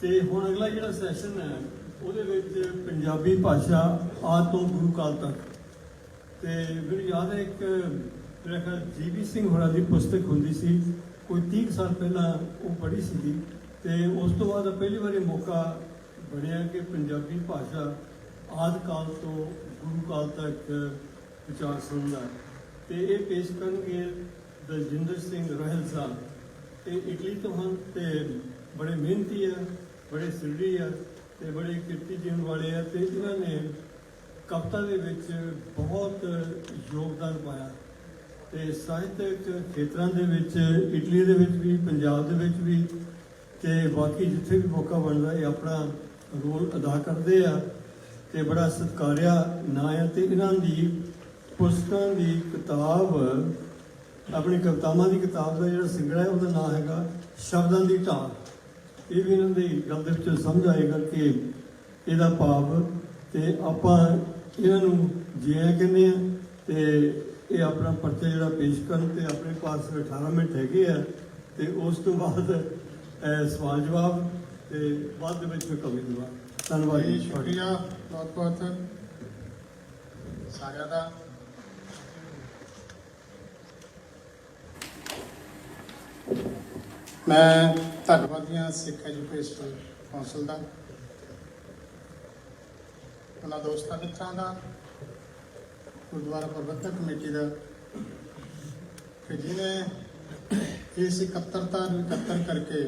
ਤੇ ਹੁਣ ਅਗਲਾ ਜਿਹੜਾ ਸੈਸ਼ਨ ਹੈ, ਉਹਦੇ ਵਿੱਚ ਪੰਜਾਬੀ ਭਾਸ਼ਾ ਆਦ ਤੋਂ ਗੁਰੂ ਕਾਲ ਤੱਕ। ਤੇ ਮੈਨੂੰ ਯਾਦ ਹੈ ਇੱਕ, ਮੇਰਾ ਖਿਆਲ ਜੀਵੀ ਸਿੰਘ ਹੋਰਾਂ ਦੀ ਪੁਸਤਕ ਹੁੰਦੀ ਸੀ, ਕੋਈ 30 ਕੁ ਸਾਲ ਪਹਿਲਾਂ ਉਹ ਪੜ੍ਹੀ ਸੀਗੀ। ਤੇ ਉਸ ਤੋਂ ਬਾਅਦ ਪਹਿਲੀ ਵਾਰੀ ਮੌਕਾ ਬਣਿਆ ਕਿ ਪੰਜਾਬੀ ਭਾਸ਼ਾ ਆਦ ਕਾਲ ਤੋਂ ਗੁਰੂ ਕਾਲ ਤੱਕ ਵਿਚਾਰ ਸੁਣਦਾ ਤੇ ਇਹ ਪੇਸ਼ ਕਰਨਗੇ ਦਲਜਿੰਦਰ ਸਿੰਘ ਰਹਿਲ ਸਾਹਿਬ। ਇਹ ਇਟਲੀ ਤੋਂ ਹਨ ਤੇ ਬੜੇ ਮਿਹਨਤੀ ਆ। ਬੜੇ ਸਿਰੜੀ ਆ ਤੇ ਬੜੇ ਕਿਰਤੀ ਜੀਵਨ ਵਾਲੇ ਆ ਤੇ ਇਹਨਾਂ ਨੇ ਕਵਿਤਾ ਦੇ ਵਿੱਚ ਬਹੁਤ ਯੋਗਦਾਨ ਪਾਇਆ। ਤੇ ਸਾਹਿਤਕ ਖੇਤਰਾਂ ਦੇ ਵਿੱਚ, ਇਟਲੀ ਦੇ ਵਿੱਚ ਵੀ, ਪੰਜਾਬ ਦੇ ਵਿੱਚ ਵੀ ਤੇ ਬਾਕੀ ਜਿੱਥੇ ਵੀ ਮੌਕਾ ਬਣਦਾ ਇਹ ਆਪਣਾ ਰੋਲ ਅਦਾ ਕਰਦੇ ਆ ਤੇ ਬੜਾ ਸਤਿਕਾਰਿਆ ਨਾਂ ਹੈ ਤੇ ਇਹਨਾਂ ਦੀ ਪੁਸਤਕਾਂ ਦੀ ਕਿਤਾਬ, ਆਪਣੀ ਕਵਿਤਾਵਾਂ ਦੀ ਕਿਤਾਬ ਦਾ ਜਿਹੜਾ ਸਿੰਗੜਾ ਹੈ ਉਹਦਾ ਨਾਮ ਹੈਗਾ ਸ਼ਬਦਾਂ ਦੀ ਢਾਲ। ਇਹ ਵੀ ਇਹਨਾਂ ਦੀ ਗੱਲ ਦੇ ਵਿੱਚ ਸਮਝ ਆਏਗਾ ਕਿ ਇਹਦਾ ਭਾਵ ਤੇ ਆਪਾਂ ਇਹਨਾਂ ਨੂੰ ਜਿਆ ਕਹਿੰਦੇ ਆ ਤੇ ਇਹ ਆਪਣਾ ਪਰਚਾ ਜਿਹੜਾ ਪੇਸ਼ ਕਰਨ ਤੇ ਆਪਣੇ ਪਾਸ 18 ਮਿੰਟ ਹੈਗੇ ਆ ਤੇ ਉਸ ਤੋਂ ਬਾਅਦ ਅਹ, ਸਵਾਲ ਜਵਾਬ ਤੇ ਬਾਅਦ ਦੇ ਵਿੱਚ ਕਵੀ ਦੁਆ ਧੰਨਵਾਦ ਜੀ। ਜੀ ਸ਼ੁਕਰੀਆ ਬਹੁਤ ਬਹੁਤ ਸਾਰਿਆਂ ਦਾ। ਮੈਂ ਧੰਨਵਾਦੀਆਂ ਸਿੱਖ ਐਜੂਕੇਸ਼ਨ ਕੌਂਸਲ ਦਾ, ਉਹਨਾਂ ਦੋਸਤਾਂ ਮਿੱਤਰਾਂ ਦਾ, ਗੁਰਦੁਆਰਾ ਪ੍ਰਬੰਧਕ ਕਮੇਟੀ ਦਾ ਕਿ ਜਿਹਨੇ ਇਸ ਇਕੱਤਰਤਾ ਨੂੰ ਇਕੱਤਰ ਕਰਕੇ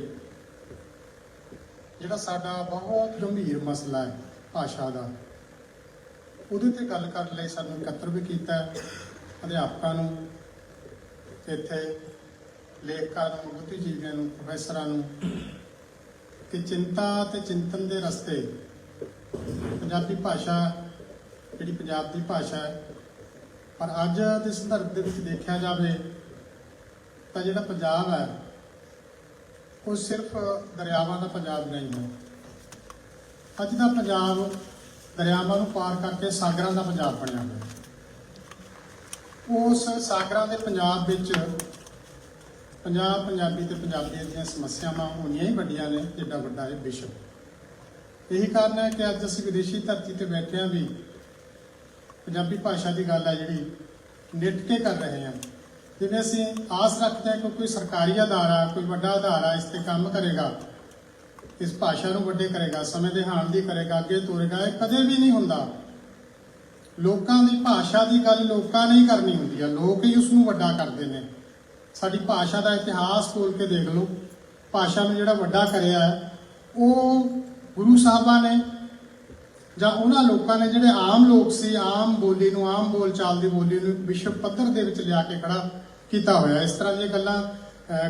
ਜਿਹੜਾ ਸਾਡਾ ਬਹੁਤ ਗੰਭੀਰ ਮਸਲਾ ਹੈ ਭਾਸ਼ਾ ਦਾ, ਉਹਦੇ ਤੇ ਗੱਲ ਕਰਨ ਲਈ ਸਾਨੂੰ ਇਕੱਤਰ ਵੀ ਕੀਤਾ ਅਧਿਆਪਕਾਂ ਨੂੰ ਇੱਥੇ ਲੇਖਕਾਂ ਨੂੰ ਬੁੱਧੀਜੀਵੀਆਂ ਨੂੰ, ਪ੍ਰੋਫੈਸਰਾਂ ਨੂੰ, ਕਿ ਚਿੰਤਾ ਤੇ ਚਿੰਤਨ ਦੇ ਰਸਤੇ ਪੰਜਾਬੀ ਭਾਸ਼ਾ, ਜਿਹੜੀ ਪੰਜਾਬ ਦੀ ਭਾਸ਼ਾ ਹੈ, ਪਰ ਅੱਜ ਦੇ ਸੰਦਰਭ ਦੇ ਵਿੱਚ ਦੇਖਿਆ ਜਾਵੇ ਤਾਂ ਜਿਹੜਾ ਪੰਜਾਬ ਹੈ, ਉਹ ਸਿਰਫ ਦਰਿਆਵਾਂ ਦਾ ਪੰਜਾਬ ਨਹੀਂ ਹੈ। ਅੱਜ ਦਾ ਪੰਜਾਬ ਦਰਿਆਵਾਂ ਨੂੰ ਪਾਰ ਕਰਕੇ ਸਾਗਰਾਂ ਦਾ ਪੰਜਾਬ ਬਣਿਆ ਹੋਇਆ ਉਸ ਸਾਗਰਾਂ ਦੇ ਪੰਜਾਬ ਵਿੱਚ ਪੰਜਾਬ ਪੰਜਾਬੀ ਤੇ ਪੰਜਾਬੀਆਂ ਦੀਆਂ ਸਮੱਸਿਆਵਾਂ ਹੋਣੀਆਂ ਹੀ ਵੱਡੀਆਂ ਨੇ ਜਿੱਡਾ ਵੱਡਾ ਇਹ ਵਿਸ਼ਵ ਇਹੀ ਕਾਰਨ ਹੈ ਕਿ ਅੱਜ ਅਸੀਂ ਵਿਦੇਸ਼ੀ ਧਰਤੀ ਤੇ ਬੈਠਿਆਂ ਵੀ ਪੰਜਾਬੀ ਭਾਸ਼ਾ ਦੀ ਗੱਲ ਹੈ ਜਿਹੜੀ ਨਿੱਟ ਕੇ ਕਰ ਰਹੇ ਹਾਂ। ਜਿਵੇਂ ਅਸੀਂ ਆਸ ਰੱਖਦੇ ਹਾਂ ਕਿ ਕੋਈ ਸਰਕਾਰੀ ਅਦਾਰਾ, ਕੋਈ ਵੱਡਾ ਅਦਾਰਾ ਇਸ ਤੇ ਕੰਮ ਕਰੇਗਾ, ਇਸ ਭਾਸ਼ਾ ਨੂੰ ਵੱਡੇ ਕਰੇਗਾ, ਸਮੇਂ ਦੇ ਹਾਣ ਦੀ ਕਰੇਗਾ, ਅੱਗੇ ਤੋਰੇਗਾ, ਇਹ ਕਦੇ ਵੀ ਨਹੀਂ ਹੁੰਦਾ। ਲੋਕਾਂ ਦੀ ਭਾਸ਼ਾ ਦੀ ਗੱਲ ਲੋਕਾਂ ਨੇ ਹੀ ਕਰਨੀ ਹੁੰਦੀ ਆ, ਲੋਕ ਹੀ ਉਸ ਨੂੰ ਵੱਡਾ ਕਰਦੇ ਨੇ। ਸਾਡੀ ਭਾਸ਼ਾ ਦਾ ਇਤਿਹਾਸ ਖੋਲ ਕੇ ਦੇਖ ਲਓ। ਭਾਸ਼ਾ ਨੂੰ ਜਿਹੜਾ ਵੱਡਾ ਕਰਿਆ ਹੈ, ਉਹ ਗੁਰੂ ਸਾਹਿਬਾਂ ਨੇ ਜਾਂ ਉਹਨਾਂ ਲੋਕਾਂ ਨੇ ਜਿਹੜੇ ਆਮ ਲੋਕ ਸੀ ਆਮ ਬੋਲੀ ਨੂੰ ਆਮ ਬੋਲਚਾਲ ਦੀ ਬੋਲੀ ਨੂੰ ਵਿਸ਼ਵ ਪੱਧਰ ਦੇ ਵਿੱਚ ਲਿਆ ਕੇ ਖੜਾ ਕੀਤਾ ਹੋਇਆ। ਇਸ ਤਰ੍ਹਾਂ ਦੀਆਂ ਗੱਲਾਂ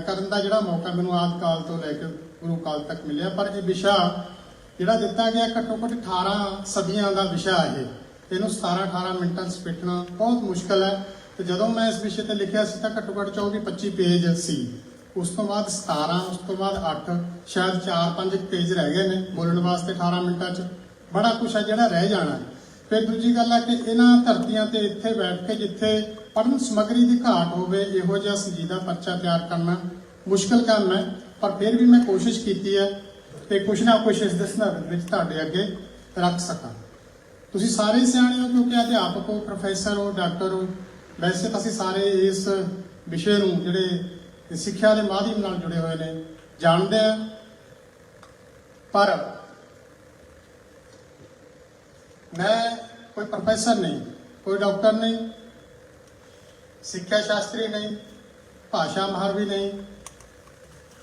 ਕਰਨ ਦਾ ਜਿਹੜਾ ਮੌਕਾ ਮੈਨੂੰ ਆਦਿ ਕਾਲ ਤੋਂ ਲੈ ਕੇ ਗੁਰੂ ਕਾਲ ਤੱਕ ਮਿਲਿਆ। ਪਰ ਇਹ ਵਿਸ਼ਾ ਜਿਹੜਾ ਦਿੱਤਾ ਗਿਆ ਘੱਟੋ ਘੱਟ 18 ਸਦੀਆਂ ਦਾ ਵਿਸ਼ਾ ਇਹ। ਇਹਨੂੰ 17 18 ਮਿੰਟਾਂ 'ਚ ਸਪਿੱਟਣਾ ਬਹੁਤ ਮੁਸ਼ਕਲ ਹੈ। ਤੇ ਜਦੋਂ ਮੈਂ ਇਸ ਵਿਸ਼ੇ ਤੇ ਲਿਖਿਆ ਸੀ ਤਾਂ ਘੱਟੋ ਘੱਟ 24 25 ਪੇਜ ਸੀ। ਉਸ ਤੋਂ ਬਾਅਦ 17 ਉਸ ਤੋਂ ਬਾਅਦ 8 ਸ਼ਾਇਦ 4-5 ਪੇਜ ਰਹਿ ਗਏ ਨੇ ਬੋਲਣ ਵਾਸਤੇ 18 ਮਿੰਟਾਂ 'ਚ। ਬੜਾ ਕੁਛ ਹੈ ਜਿਹੜਾ ਰਹਿ ਜਾਣਾ। ਫਿਰ ਦੂਜੀ ਗੱਲ ਹੈ ਕਿ ਇਹਨਾਂ ਧਰਤੀਆਂ ਤੇ ਇੱਥੇ ਬੈਠ ਕੇ ਜਿੱਥੇ ਪੜਨ ਸਮਗਰੀ ਦੀ ਘਾਟ ਹੋਵੇ, ਇਹੋ ਜਿਹਾ ਸੰਜੀਦਾ ਪਰਚਾ ਤਿਆਰ ਕਰਨਾ ਮੁਸ਼ਕਲ ਕੰਮ ਹੈ, ਪਰ ਫਿਰ ਵੀ ਮੈਂ ਕੋਸ਼ਿਸ਼ ਕੀਤੀ ਹੈ ਕਿ ਕੁਛ ਨਾ ਕੁਛ ਇਸ ਦੇ ਸੰਦਰਭ ਵਿੱਚ ਤੁਹਾਡੇ ਅੱਗੇ ਰੱਖ ਸਕਾਂ। ਤੁਸੀਂ ਸਾਰੇ ਸਿਆਣੇ ਹੋ ਕਿਉਂਕਿ ਅਧਿਆਪਕ ਹੋ ਪ੍ਰੋਫੈਸਰ ਹੋ ਡਾਕਟਰ ਹੋ ਵੈਸੇ ਤਾਂ ਅਸੀਂ ਸਾਰੇ ਇਸ ਵਿਸ਼ੇ ਨੂੰ ਜਿਹੜੇ ਸਿੱਖਿਆ ਦੇ ਮਾਧਿਅਮ ਨਾਲ ਜੁੜੇ ਹੋਏ ਨੇ, ਜਾਣਦੇ ਆ ਪਰ ਮੈਂ ਕੋਈ ਪ੍ਰੋਫੈਸਰ ਨਹੀਂ, ਕੋਈ ਡਾਕਟਰ ਨਹੀਂ, ਸਿੱਖਿਆ ਸ਼ਾਸਤਰੀ ਨਹੀਂ, ਭਾਸ਼ਾ ਮਾਹਰ ਵੀ ਨਹੀਂ,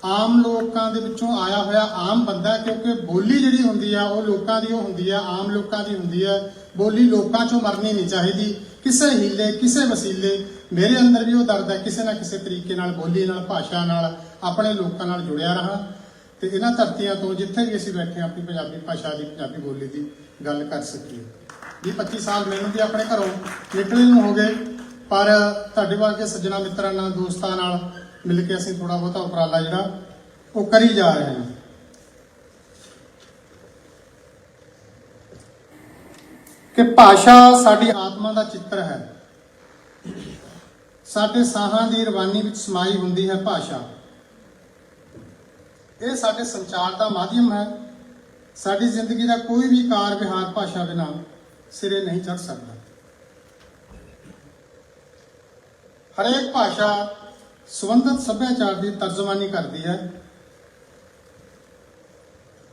ਆਮ ਲੋਕਾਂ ਦੇ ਵਿੱਚੋਂ ਆਇਆ ਹੋਇਆ ਆਮ ਬੰਦਾ, ਕਿਉਂਕਿ ਬੋਲੀ ਜਿਹੜੀ ਹੁੰਦੀ ਆ, ਉਹ ਲੋਕਾਂ ਦੀ ਉਹ ਹੁੰਦੀ ਆ, ਆਮ ਲੋਕਾਂ ਦੀ ਹੁੰਦੀ ਆ, ਬੋਲੀ ਲੋਕਾਂ ਚੋਂ ਮਰਨੀ ਨਹੀਂ ਚਾਹੀਦੀ। ਕਿਸੇ ਹੀਲੇ, ਕਿਸੇ ਵਸੀਲੇ, ਮੇਰੇ ਅੰਦਰ ਵੀ ਉਹ ਦਰਦ ਹੈ, ਕਿਸੇ ਨਾ ਕਿਸੇ ਤਰੀਕੇ ਨਾਲ, ਬੋਲੀ ਨਾਲ, ਭਾਸ਼ਾ ਨਾਲ, ਆਪਣੇ ਲੋਕਾਂ ਨਾਲ ਜੁੜਿਆ ਰਹਾ ਤੇ ਇਹਨਾਂ ਧਰਤੀਆਂ ਤੋਂ ਜਿੱਥੇ ਵੀ ਅਸੀਂ ਬੈਠੇ ਹਾਂ, ਆਪਣੀ ਪੰਜਾਬੀ ਭਾਸ਼ਾ ਦੀ, ਪੰਜਾਬੀ ਬੋਲੀ ਦੀ ਗੱਲ ਕਰ ਸਕੀਏ। ਵੀ 25 ਸਾਲ ਮੈਨੂੰ ਵੀ ਆਪਣੇ ਘਰੋਂ ਨਿਕਲਣ ਨੂੰ ਹੋ ਗਏ, ਪਰ ਤੁਹਾਡੇ ਵਰਗੇ ਸੱਜਣਾ ਮਿੱਤਰਾਂ ਨਾਲ, ਦੋਸਤਾਂ ਨਾਲ ਮਿਲ ਕੇ ਅਸੀਂ ਥੋੜਾ ਬਹੁਤਾ ਉਪਰਾਲਾ ਜਿਹੜਾ ਉਹ ਕਰੀ ਜਾ ਰਹੇ ਹਾਂ। ਕਿ ਭਾਸ਼ਾ ਸਾਡੀ ਆਤਮਾ ਦਾ ਚਿੱਤਰ ਹੈ। ਸਾਡੇ ਸਾਹਾਂ ਦੀ ਰਵਾਨੀ ਵਿੱਚ ਸਮਾਈ ਹੁੰਦੀ ਹੈ ਭਾਸ਼ਾ। ਇਹ ਸਾਡੇ ਸੰਚਾਰ ਦਾ ਮਾਧਿਅਮ ਹੈ। ਸਾਡੀ ਜ਼ਿੰਦਗੀ ਦਾ ਕੋਈ ਵੀ ਕਾਰ ਵਿਹਾਰ ਭਾਸ਼ਾ ਬਿਨਾ ਸਿਰੇ ਨਹੀਂ ਚੜ ਸਕਦਾ। ਹਰੇਕ ਭਾਸ਼ਾ ਸੰਬੰਧਿਤ ਸੱਭਿਆਚਾਰ ਦੀ ਤਰਜਮਾਨੀ ਕਰਦੀ ਹੈ।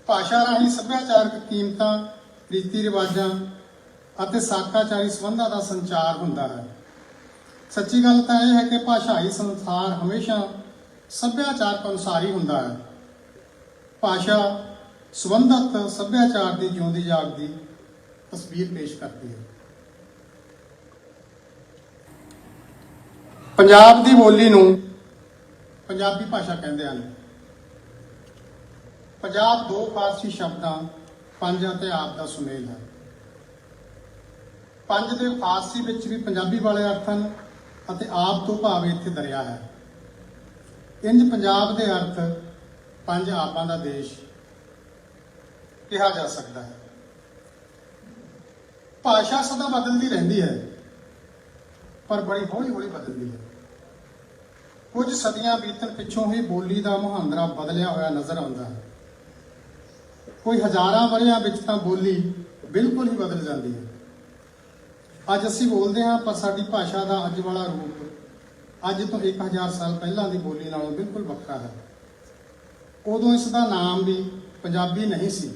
ਭਾਸ਼ਾ ਰਾਹੀਂ ਸੱਭਿਆਚਾਰਕ ਕੀਮਤਾਂ ਰੀਤੀ ਰਿਵਾਜਾਂ ਅਤੇ ਸਾਕਾਚਾਰੀ ਸੰਬੰਧਾਂ ਦਾ ਸੰਚਾਰ ਹੁੰਦਾ ਹੈ। ਸੱਚੀ ਗੱਲ ਤਾਂ ਇਹ ਹੈ ਕਿ ਭਾਸ਼ਾਈ ਸੰਸਾਰ ਹਮੇਸ਼ਾ ਸੱਭਿਆਚਾਰਕ ਅਨੁਸਾਰ ਹੀ ਹੁੰਦਾ ਹੈ। ਭਾਸ਼ਾ ਸੰਬੰਧਤ ਸੱਭਿਆਚਾਰ ਦੀ ਜਿਉਂਦੀ ਜਾਗਦੀ ਤਸਵੀਰ ਪੇਸ਼ ਕਰਦੀ ਹੈ। ਪੰਜਾਬ ਦੀ ਬੋਲੀ ਨੂੰ ਪੰਜਾਬੀ ਭਾਸ਼ਾ ਕਹਿੰਦੇ ਹਨ। ਪੰਜਾਬ ਦੋ ਫਾਰਸੀ ਸ਼ਬਦਾਂ ਪੰਜ ਅਤੇ ਆਪ ਦਾ ਸੁਮੇਲ ਹੈ। ਪੰਜ ਦੇ ਫਾਰਸੀ ਵਿੱਚ ਵੀ ਪੰਜਾਬੀ ਵਾਲੇ ਅਰਥ ਹਨ ਅਤੇ ਆਪ ਤੋਂ ਭਾਵ ਇੱਥੇ ਦਰਿਆ ਹੈ। ਇੰਜ ਪੰਜਾਬ ਦੇ ਅਰਥ ਪੰਜ ਆਪਾਂ ਦਾ ਦੇਸ਼ ਕਿਹਾ ਜਾ ਸਕਦਾ ਹੈ। ਭਾਸ਼ਾ ਸਦਾ ਬਦਲਦੀ ਰਹਿੰਦੀ ਹੈ, ਪਰ ਬੜੀ ਹੌਲੀ ਹੌਲੀ ਬਦਲਦੀ ਹੈ। ਕੁਝ ਸਦੀਆਂ ਬੀਤਣ ਪਿੱਛੋਂ ਹੀ ਬੋਲੀ ਦਾ ਮੁਹਾਂਦਰਾ ਬਦਲਿਆ ਹੋਇਆ ਨਜ਼ਰ ਆਉਂਦਾ ਹੈ। ਕੋਈ ਹਜ਼ਾਰਾਂ ਵਰ੍ਹਿਆਂ ਵਿੱਚ ਤਾਂ ਬੋਲੀ ਬਿਲਕੁਲ ਹੀ ਬਦਲ ਜਾਂਦੀ ਹੈ। ਅੱਜ ਅਸੀਂ ਬੋਲਦੇ ਹਾਂ, ਪਰ ਸਾਡੀ ਭਾਸ਼ਾ ਦਾ ਅੱਜ ਵਾਲਾ ਰੂਪ ਅੱਜ ਤੋਂ 1000 ਸਾਲ ਪਹਿਲਾਂ ਦੀ ਬੋਲੀ ਨਾਲੋਂ ਬਿਲਕੁਲ ਵੱਖਰਾ ਹੈ। ਉਦੋਂ ਇਸ ਦਾ ਨਾਮ ਵੀ ਪੰਜਾਬੀ ਨਹੀਂ ਸੀ।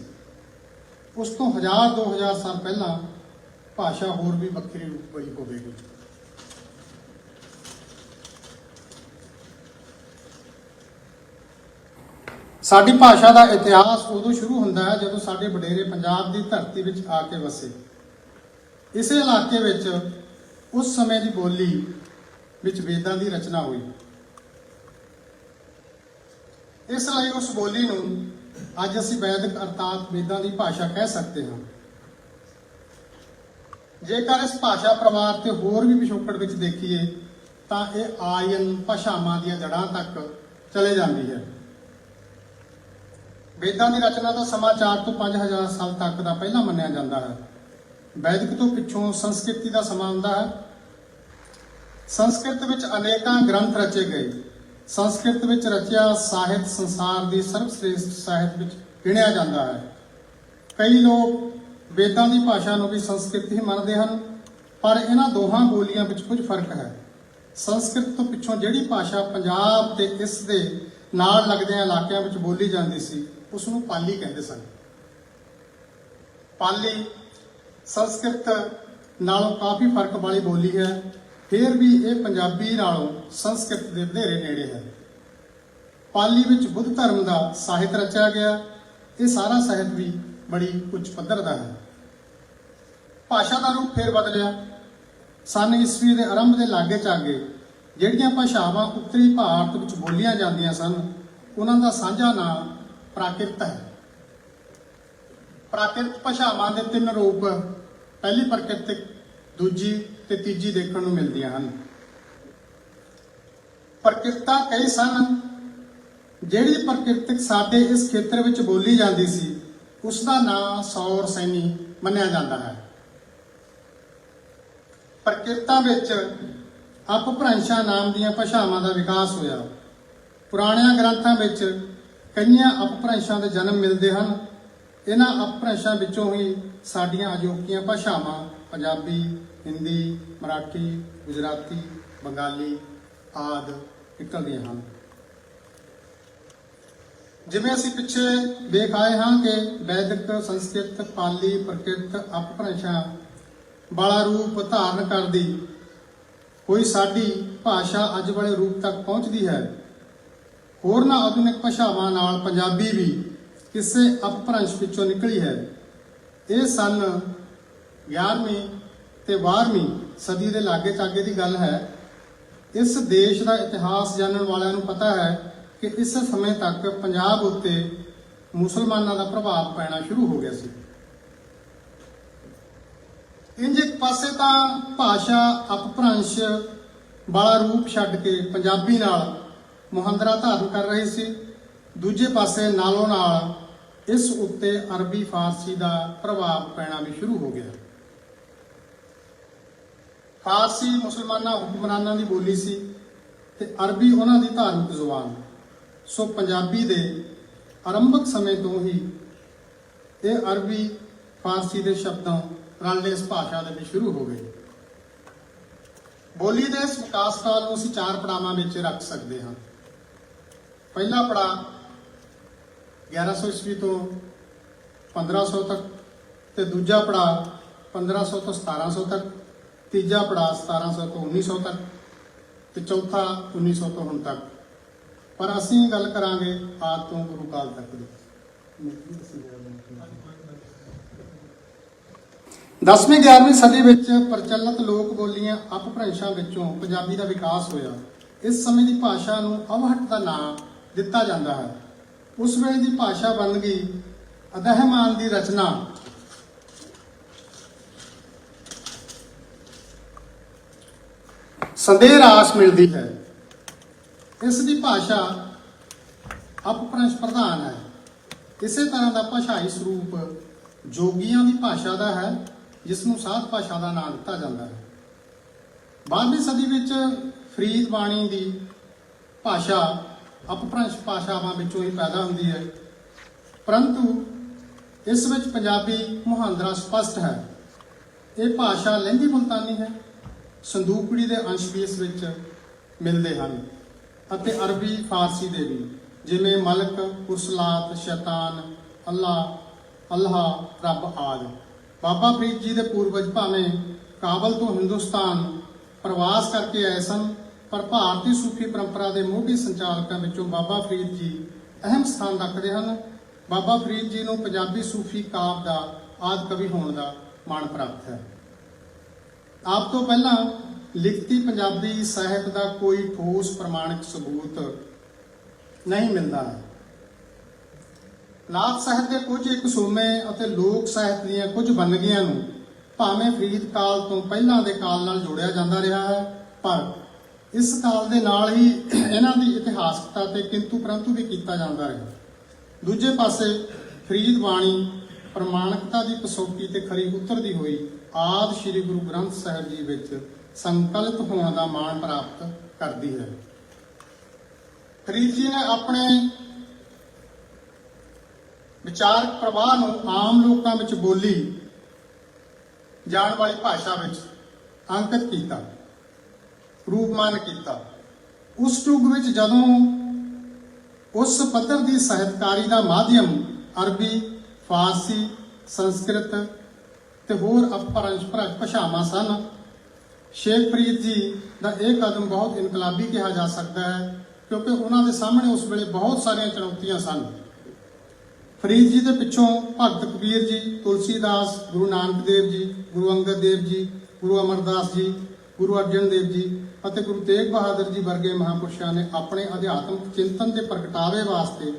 ਉਸ ਤੋਂ 1000 2000 ਸਾਲ ਪਹਿਲਾਂ ਭਾਸ਼ਾ ਹੋਰ ਵੀ ਵੱਖਰੀ ਰੂਪ ਪਈ ਹੋਵੇਗੀ। ਸਾਡੀ ਭਾਸ਼ਾ ਦਾ ਇਤਿਹਾਸ ਉਦੋਂ ਸ਼ੁਰੂ ਹੁੰਦਾ ਹੈ ਜਦੋਂ ਸਾਡੇ ਵਡੇਰੇ ਪੰਜਾਬ ਦੀ ਧਰਤੀ ਵਿੱਚ ਆ ਕੇ ਵਸੇ। ਇਸੇ ਇਲਾਕੇ ਵਿੱਚ ਉਸ ਸਮੇਂ ਦੀ ਬੋਲੀ ਵਿੱਚ ਵੇਦਾਂ ਦੀ ਰਚਨਾ ਹੋਈ। ਇਸ ਲਈ ਉਸ ਬੋਲੀ ਨੂੰ ਅੱਜ ਅਸੀਂ ਵੈਦਿਕ ਅਰਥਾਤ ਵੇਦਾਂ ਦੀ ਭਾਸ਼ਾ ਕਹਿ ਸਕਦੇ ਹਾਂ। ਜੇਕਰ ਇਸ ਭਾਸ਼ਾ ਪਰਿਵਾਰ ਤੇ ਹੋਰ ਵੀ ਪਿਛੋਕੜ ਵਿੱਚ ਦੇਖੀਏ, ਤਾਂ ਇਹ ਆਰੀਅਨ ਭਾਸ਼ਾਵਾਂ ਦੀਆਂ ਜੜ੍ਹਾਂ ਤੱਕ ਚਲੇ ਜਾਂਦੀ ਹੈ। ਵੇਦਾਂ ਦੀ ਰਚਨਾ ਦਾ ਸਮਾਂ 4 ਤੋਂ 5000 ਸਾਲ ਤੱਕ ਦਾ ਪਹਿਲਾਂ ਮੰਨਿਆ ਜਾਂਦਾ ਹੈ। ਵੈਦਿਕ ਤੋਂ ਪਿੱਛੋਂ ਸੰਸਕ੍ਰਿਤੀ ਦਾ ਸਮਾਂ ਆਉਂਦਾ ਹੈ। ਸੰਸਕ੍ਰਿਤ ਵਿੱਚ ਅਨੇਕਾਂ ਗ੍ਰੰਥ ਰਚੇ ਗਏ। ਸੰਸਕ੍ਰਿਤ ਵਿੱਚ ਰਚਿਆ ਸਾਹਿਤ ਸੰਸਾਰ ਦੀ ਸਰਵਸ਼੍ਰੇਸ਼ਟ ਸਾਹਿਤ ਵਿੱਚ ਗਿਣਿਆ ਜਾਂਦਾ ਹੈ। ਕਈ ਲੋਕ ਵੇਦਾਂ ਦੀ ਭਾਸ਼ਾ ਨੂੰ ਵੀ ਸੰਸਕ੍ਰਿਤ ਹੀ ਮੰਨਦੇ ਹਨ, ਪਰ ਇਹਨਾਂ ਦੋਹਾਂ ਬੋਲੀਆਂ ਵਿੱਚ ਕੁਝ ਫ਼ਰਕ ਹੈ। ਸੰਸਕ੍ਰਿਤ ਤੋਂ ਪਿੱਛੋਂ ਜਿਹੜੀ ਭਾਸ਼ਾ ਪੰਜਾਬ ਤੇ ਇਸ ਦੇ ਨਾਲ ਲੱਗਦੇ ਇਲਾਕਿਆਂ ਵਿੱਚ ਬੋਲੀ ਜਾਂਦੀ ਸੀ ਉਸ ਨੂੰ ਪਾਲੀ ਕਹਿੰਦੇ ਸਨ। ਪਾਲੀ ਸੰਸਕ੍ਰਿਤ ਨਾਲੋਂ ਕਾਫੀ ਫ਼ਰਕ ਵਾਲੀ ਬੋਲੀ ਹੈ। ਫਿਰ ਵੀ ਇਹ ਪੰਜਾਬੀ ਨਾਲੋਂ ਸੰਸਕ੍ਰਿਤ ਦੇ ਵਧੇਰੇ ਨੇੜੇ ਹੈ। ਪਾਲੀ ਵਿੱਚ ਬੁੱਧ ਧਰਮ ਦਾ ਸਾਹਿਤ ਰਚਿਆ ਗਿਆ। ਇਹ ਸਾਰਾ ਸਾਹਿਤ ਵੀ ਬੜੀ ਉੱਚ ਪੱਧਰ ਦਾ ਹੈ। ਭਾਸ਼ਾ ਦਾ ਰੂਪ ਫੇਰ ਬਦਲਿਆ। ਸਨ ਈਸਵੀ ਦੇ ਆਰੰਭ ਦੇ ਲਾਗੇ ਚਾਗੇ ਜਿਹੜੀਆਂ ਭਾਸ਼ਾਵਾਂ ਉੱਤਰੀ ਭਾਰਤ ਵਿੱਚ ਬੋਲੀਆਂ ਜਾਂਦੀਆਂ ਸਨ, ਉਹਨਾਂ ਦਾ ਸਾਂਝਾ ਨਾਮ ਪ੍ਰਾਕਿਰਤ ਹੈ। ਪ੍ਰਾਕਿਰਤ ਭਾਸ਼ਾਵਾਂ ਦੇ ਤਿੰਨ ਰੂਪ ਪਹਿਲੀ ਪ੍ਰਕਿਰਤਿਕ ਦੂਜੀ ਤੇ ਤੀਜੀ ਦੇਖਣ ਨੂੰ ਮਿਲਦੀਆਂ ਹਨ। ਪ੍ਰਕਿਰਤਾ ਕਈ ਸਨ। ਜਿਹੜੀ ਪ੍ਰਕਿਰਤਿਕ ਸਾਡੇ ਇਸ ਖੇਤਰ ਵਿੱਚ ਬੋਲੀ ਜਾਂਦੀ ਸੀ ਉਸ ਦਾ ਨਾਮ ਸੌਰ ਸੈਨੀ ਮੰਨਿਆ ਜਾਂਦਾ ਹੈ। ਪ੍ਰਕਿਰਤਾ ਵਿੱਚ ਅਪਭ੍ਰੰਸ਼ਾਂ ਨਾਮ ਦੀਆਂ ਭਾਸ਼ਾਵਾਂ ਦਾ ਵਿਕਾਸ ਹੋਇਆ। ਪੁਰਾਣਿਆਂ ਗ੍ਰੰਥਾਂ ਵਿੱਚ ਕਈਆਂ ਅਪਭ੍ਰੰਸ਼ਾਂ ਦੇ ਜਨਮ ਮਿਲਦੇ ਹਨ। ਇਹਨਾਂ ਅਪਭ੍ਰੰਸ਼ਾਂ ਵਿੱਚੋਂ ਹੀ ਸਾਡੀਆਂ ਅਜੋਕੀਆਂ ਭਾਸ਼ਾਵਾਂ, ਪੰਜਾਬੀ, ਹਿੰਦੀ, ਮਰਾਠੀ, ਗੁਜਰਾਤੀ, ਬੰਗਾਲੀ ਆਦਿ ਨਿਕਲਦੀਆਂ ਹਨ। ਜਿਵੇਂ ਅਸੀਂ ਪਿੱਛੇ ਦੇਖ ਆਏ ਹਾਂ ਕਿ ਵੈਦਿਕ, ਸੰਸਕ੍ਰਿਤ, ਪਾਲੀ, ਪ੍ਰਕਿਰਤ ਅਪਭ੍ਰੰਸ਼ਾਂ ਵਾਲਾ ਰੂਪ ਧਾਰਨ ਕਰਦੀ ਕੋਈ ਸਾਡੀ ਭਾਸ਼ਾ ਅੱਜ ਵਾਲੇ ਰੂਪ ਤੱਕ ਪਹੁੰਚਦੀ ਹੈ। ਹੋਰਨਾਂ ਆਧੁਨਿਕ ਭਾਸ਼ਾਵਾਂ ਨਾਲ ਪੰਜਾਬੀ ਵੀ ਕਿਸੇ ਅਪਭ੍ਰੰਸ਼ ਵਿੱਚੋਂ ਨਿਕਲੀ ਹੈ। ਇਹ ਸਨ 11ਵੀਂ ਤੇ 12ਵੀਂ ਸਦੀ ਦੇ ਲਾਗੇ ਚਾਗੇ ਦੀ ਗੱਲ ਹੈ। ਇਸ ਦੇਸ਼ ਦਾ ਇਤਿਹਾਸ ਜਾਣਨ ਵਾਲਿਆਂ ਨੂੰ ਪਤਾ ਹੈ ਕਿ ਇਸ ਸਮੇਂ ਤੱਕ ਪੰਜਾਬ ਉੱਤੇ ਮੁਸਲਮਾਨਾਂ ਦਾ ਪ੍ਰਭਾਵ ਪੈਣਾ ਸ਼ੁਰੂ ਹੋ ਗਿਆ ਸੀ। ਇੰਜ ਇੱਕ ਪਾਸੇ ਤਾਂ ਭਾਸ਼ਾ ਅਪਭ੍ਰੰਸ਼ ਵਾਲਾ ਰੂਪ ਛੱਡ ਕੇ ਪੰਜਾਬੀ ਨਾਲ ਮੁਹੰਦਰਾ ਧਾਰਨ ਕਰ ਰਹੀ ਸੀ। ਦੂਜੇ ਪਾਸੇ ਨਾਲੋਂ ਨਾਲ ਇਸ ਉੱਤੇ ਅਰਬੀ ਫਾਰਸੀ ਦਾ ਪ੍ਰਭਾਵ ਪੈਣਾ ਵੀ ਸ਼ੁਰੂ ਹੋ ਗਿਆ। ਫਾਰਸੀ ਮੁਸਲਮਾਨਾਂ ਹੁਕਮਰਾਨਾਂ ਦੀ ਬੋਲੀ ਸੀ ਤੇ ਅਰਬੀ ਉਹਨਾਂ ਦੀ ਧਾਰਮਿਕ ਜ਼ੁਬਾਨ। ਸੋ ਪੰਜਾਬੀ ਦੇ ਆਰੰਭਕ ਸਮੇਂ ਤੋਂ ਹੀ ਇਹ ਅਰਬੀ ਫਾਰਸੀ ਦੇ ਸ਼ਬਦਾਂ ਰਲ ਇਸ ਭਾਸ਼ਾ ਦੇ ਵਿੱਚ ਸ਼ੁਰੂ ਹੋ ਗਏ। ਬੋਲੀ ਦੇ ਇਸ ਵਿਕਾਸ ਕਾਲ ਨੂੰ ਅਸੀਂ ਚਾਰ ਪੜਾਵਾਂ ਵਿੱਚ ਰੱਖ ਸਕਦੇ ਹਾਂ। ਪਹਿਲਾ ਪੜਾਅ 1100 ਈਸਵੀ ਤੋਂ 1500 ਤੱਕ ਤੇ ਦੂਜਾ ਪੜਾਅ 1500 ਤੋਂ 1700 ਤੱਕ, ਤੀਜਾ ਪੜਾਅ 1700 ਤੋਂ 1900 ਤੱਕ ਤੇ ਚੌਥਾ 1900 ਤੋਂ ਹੁਣ ਤੱਕ। ਪਰ ਅਸੀਂ ਗੱਲ ਕਰਾਂਗੇ ਆਦ ਤੋਂ ਗੁਰੂ ਕਾਲ ਤੱਕ ਦੀ। ਦਸਵੀਂ 11ਵੀਂ ਸਦੀ ਵਿੱਚ ਪ੍ਰਚਲਿਤ ਲੋਕ ਬੋਲੀਆਂ ਅਪਭ੍ਰੰਸ਼ਾਂ ਵਿੱਚੋਂ ਪੰਜਾਬੀ ਦਾ ਵਿਕਾਸ ਹੋਇਆ। ਇਸ ਸਮੇਂ ਦੀ ਭਾਸ਼ਾ ਨੂੰ ਅਵਹਟ ਦਾ ਨਾਮ ਦਿੱਤਾ ਜਾਂਦਾ ਹੈ। ਉਸ ਵੇਲੇ ਦੀ ਭਾਸ਼ਾ ਬਣ ਗਈ ਅਦਹਮਾਨ ਦੀ ਰਚਨਾ। ਸੰਦੇਹ ਰਾਸ ਮਿਲਦੀ ਹੈ। ਇਸ ਦੀ ਭਾਸ਼ਾ ਅਪਭ੍ਰੰਸ਼ ਪ੍ਰਧਾਨ ਹੈ। ਇਸੇ ਤਰ੍ਹਾਂ ਦਾ ਭਾਸ਼ਾਈ ਸਰੂਪ ਜੋਗੀਆਂ ਦੀ ਭਾਸ਼ਾ ਦਾ ਹੈ, ਜਿਸ ਨੂੰ ਸਾਧ ਭਾਸ਼ਾ ਦਾ ਨਾਮ ਦਿੱਤਾ ਜਾਂਦਾ ਹੈ। 12ਵੀਂ ਸਦੀ ਵਿੱਚ ਫਰੀਦ ਬਾਣੀ ਦੀ ਭਾਸ਼ਾ ਅਪਭ੍ਰੰਸ਼ ਭਾਸ਼ਾਵਾਂ ਵਿੱਚੋਂ ਹੀ ਪੈਦਾ ਹੁੰਦੀ ਹੈ। ਪਰੰਤੂ ਇਸ ਵਿੱਚ ਪੰਜਾਬੀ ਮੁਹਾਂਦਰਾ ਸਪਸ਼ਟ ਹੈ। ਇਹ ਭਾਸ਼ਾ ਲਹਿੰਦੀ ਮੁਲਤਾਨੀ ਹੈ। ਸੰਦੂਕੜੀ ਦੇ ਅੰਸ਼ ਵੀ ਇਸ ਵਿੱਚ ਮਿਲਦੇ ਹਨ ਅਤੇ ਅਰਬੀ, ਫਾਰਸੀ ਦੇ ਵੀ। ਜਿਵੇਂ ਮਲਕ ਉਸਲਾਤ ਸ਼ੈਤਾਨ, ਅੱਲਾ, ਅੱਲਾਹ, ਰੱਬ ਆਦਿ। ਬਾਬਾ ਫਰੀਦ ਜੀ ਦੇ ਪੂਰਵਜ ਭਾਵੇਂ ਕਾਬਲ ਤੋਂ ਹਿੰਦੁਸਤਾਨ ਪ੍ਰਵਾਸ ਕਰਕੇ ਆਏ ਸਨ ਪਰ ਭਾਰਤੀ ਸੂਫੀ ਪਰੰਪਰਾ ਦੇ ਮੋਢੀ ਸੰਚਾਲਕਾਂ ਵਿੱਚੋਂ ਬਾਬਾ ਫਰੀਦ ਜੀ ਅਹਿਮ ਸਥਾਨ ਰੱਖਦੇ ਹਨ। ਬਾਬਾ ਫਰੀਦ ਜੀ ਨੂੰ ਪੰਜਾਬੀ ਸੂਫੀ ਕਾਵ ਦਾ, ਆਦਿ ਕਵੀ ਹੋਣ ਦਾ ਮਾਣ ਪ੍ਰਾਪਤ ਹੈ। ਆਪ ਤੋਂ ਪਹਿਲਾਂ ਲਿਖਤੀ ਪੰਜਾਬੀ ਸਾਹਿਤ ਦਾ ਕੋਈ ਠੋਸ ਪ੍ਰਮਾਣਿਕ ਸਬੂਤ ਨਹੀਂ ਮਿਲਦਾ ਹੈ। ਨਾਥ ਸਾਹਿਤ ਦੇ ਕੁਝ ਇੱਕ ਸੋਮੇ ਅਤੇ ਲੋਕ ਸਾਹਿਤ ਦੀਆਂ ਕੁਝ ਵੰਨਗੀਆਂ ਨੂੰ ਭਾਵੇਂ ਫਰੀਦ ਕਾਲ ਤੋਂ ਪਹਿਲਾਂ ਦੇ ਕਾਲ ਨਾਲ ਜੋੜਿਆ ਜਾਂਦਾ ਰਿਹਾ ਹੈ, ਪਰ ਇਸ ਕਾਲ ਦੇ ਨਾਲ ਹੀ ਇਹਨਾਂ ਦੀ ਇਤਿਹਾਸਕਤਾ ਤੇ ਕਿੰਤੂ ਪਰੰਤੂ ਵੀ ਕੀਤਾ ਜਾਂਦਾ ਰਿਹਾ। ਦੂਜੇ ਪਾਸੇ ਫਰੀਦ ਬਾਣੀ ਪ੍ਰਮਾਣਿਕਤਾ ਦੀ ਪਸੋਕੀ ਤੇ ਖਰੀ ਉਤਰਦੀ ਹੋਈ ਆਦ ਸ੍ਰੀ ਗੁਰੂ ਗ੍ਰੰਥ ਸਾਹਿਬ ਜੀ ਵਿੱਚ ਸੰਕਲਿਤ ਹੋਣ ਦਾ ਮਾਣ ਪ੍ਰਾਪਤ ਕਰਦੀ ਹੈ। ਫਰੀਦ ਜੀ ਨੇ ਆਪਣੇ ਵਿਚਾਰਕ ਪ੍ਰਵਾਹ ਨੂੰ ਆਮ ਲੋਕਾਂ ਵਿੱਚ ਬੋਲੀ ਜਾਣ ਵਾਲੀ ਭਾਸ਼ਾ ਵਿੱਚ ਅੰਕਿਤ ਕੀਤਾ। ਰੂਪਮਾਨ ਕੀਤਾ। ਉਸ ਯੁੱਗ ਵਿੱਚ ਜਦੋਂ ਉਸ ਪੱਧਰ ਦੀ ਸਾਹਿਤਕਾਰੀ ਦਾ ਮਾਧਿਅਮ ਅਰਬੀ, ਫਾਰਸੀ, ਸੰਸਕ੍ਰਿਤ ਤੇ ਹੋਰ ਅਪਭ੍ਰੰਸ਼ ਭਾਸ਼ਾਵਾਂ ਸਨ ਸ਼ੇਖ ਫਰੀਦ ਜੀ ਦਾ ਇਹ ਕਦਮ ਬਹੁਤ ਇਨਕਲਾਬੀ ਕਿਹਾ ਜਾ ਸਕਦਾ ਹੈ, ਕਿਉਂਕਿ ਉਹਨਾਂ ਦੇ ਸਾਹਮਣੇ ਉਸ ਵੇਲੇ ਬਹੁਤ ਸਾਰੀਆਂ ਚੁਣੌਤੀਆਂ ਸਨ। ਫਰੀਦ ਜੀ ਦੇ ਪਿੱਛੋਂ ਭਗਤ ਕਬੀਰ ਜੀ, ਤੁਲਸੀਦਾਸ, ਗੁਰੂ ਨਾਨਕ ਦੇਵ ਜੀ, ਗੁਰੂ ਅੰਗਦ ਦੇਵ ਜੀ, ਗੁਰੂ ਅਮਰਦਾਸ ਜੀ, ਗੁਰੂ ਅਰਜਨ ਦੇਵ ਜੀ ਅਤੇ ਗੁਰੂ ਤੇਗ ਬਹਾਦਰ ਜੀ ਵਰਗੇ ਮਹਾਪੁਰਸ਼ਾਂ ਨੇ ਆਪਣੇ ਅਧਿਆਤਮਿਕ ਚਿੰਤਨ ਦੇ ਪ੍ਰਗਟਾਵੇ ਵਾਸਤੇ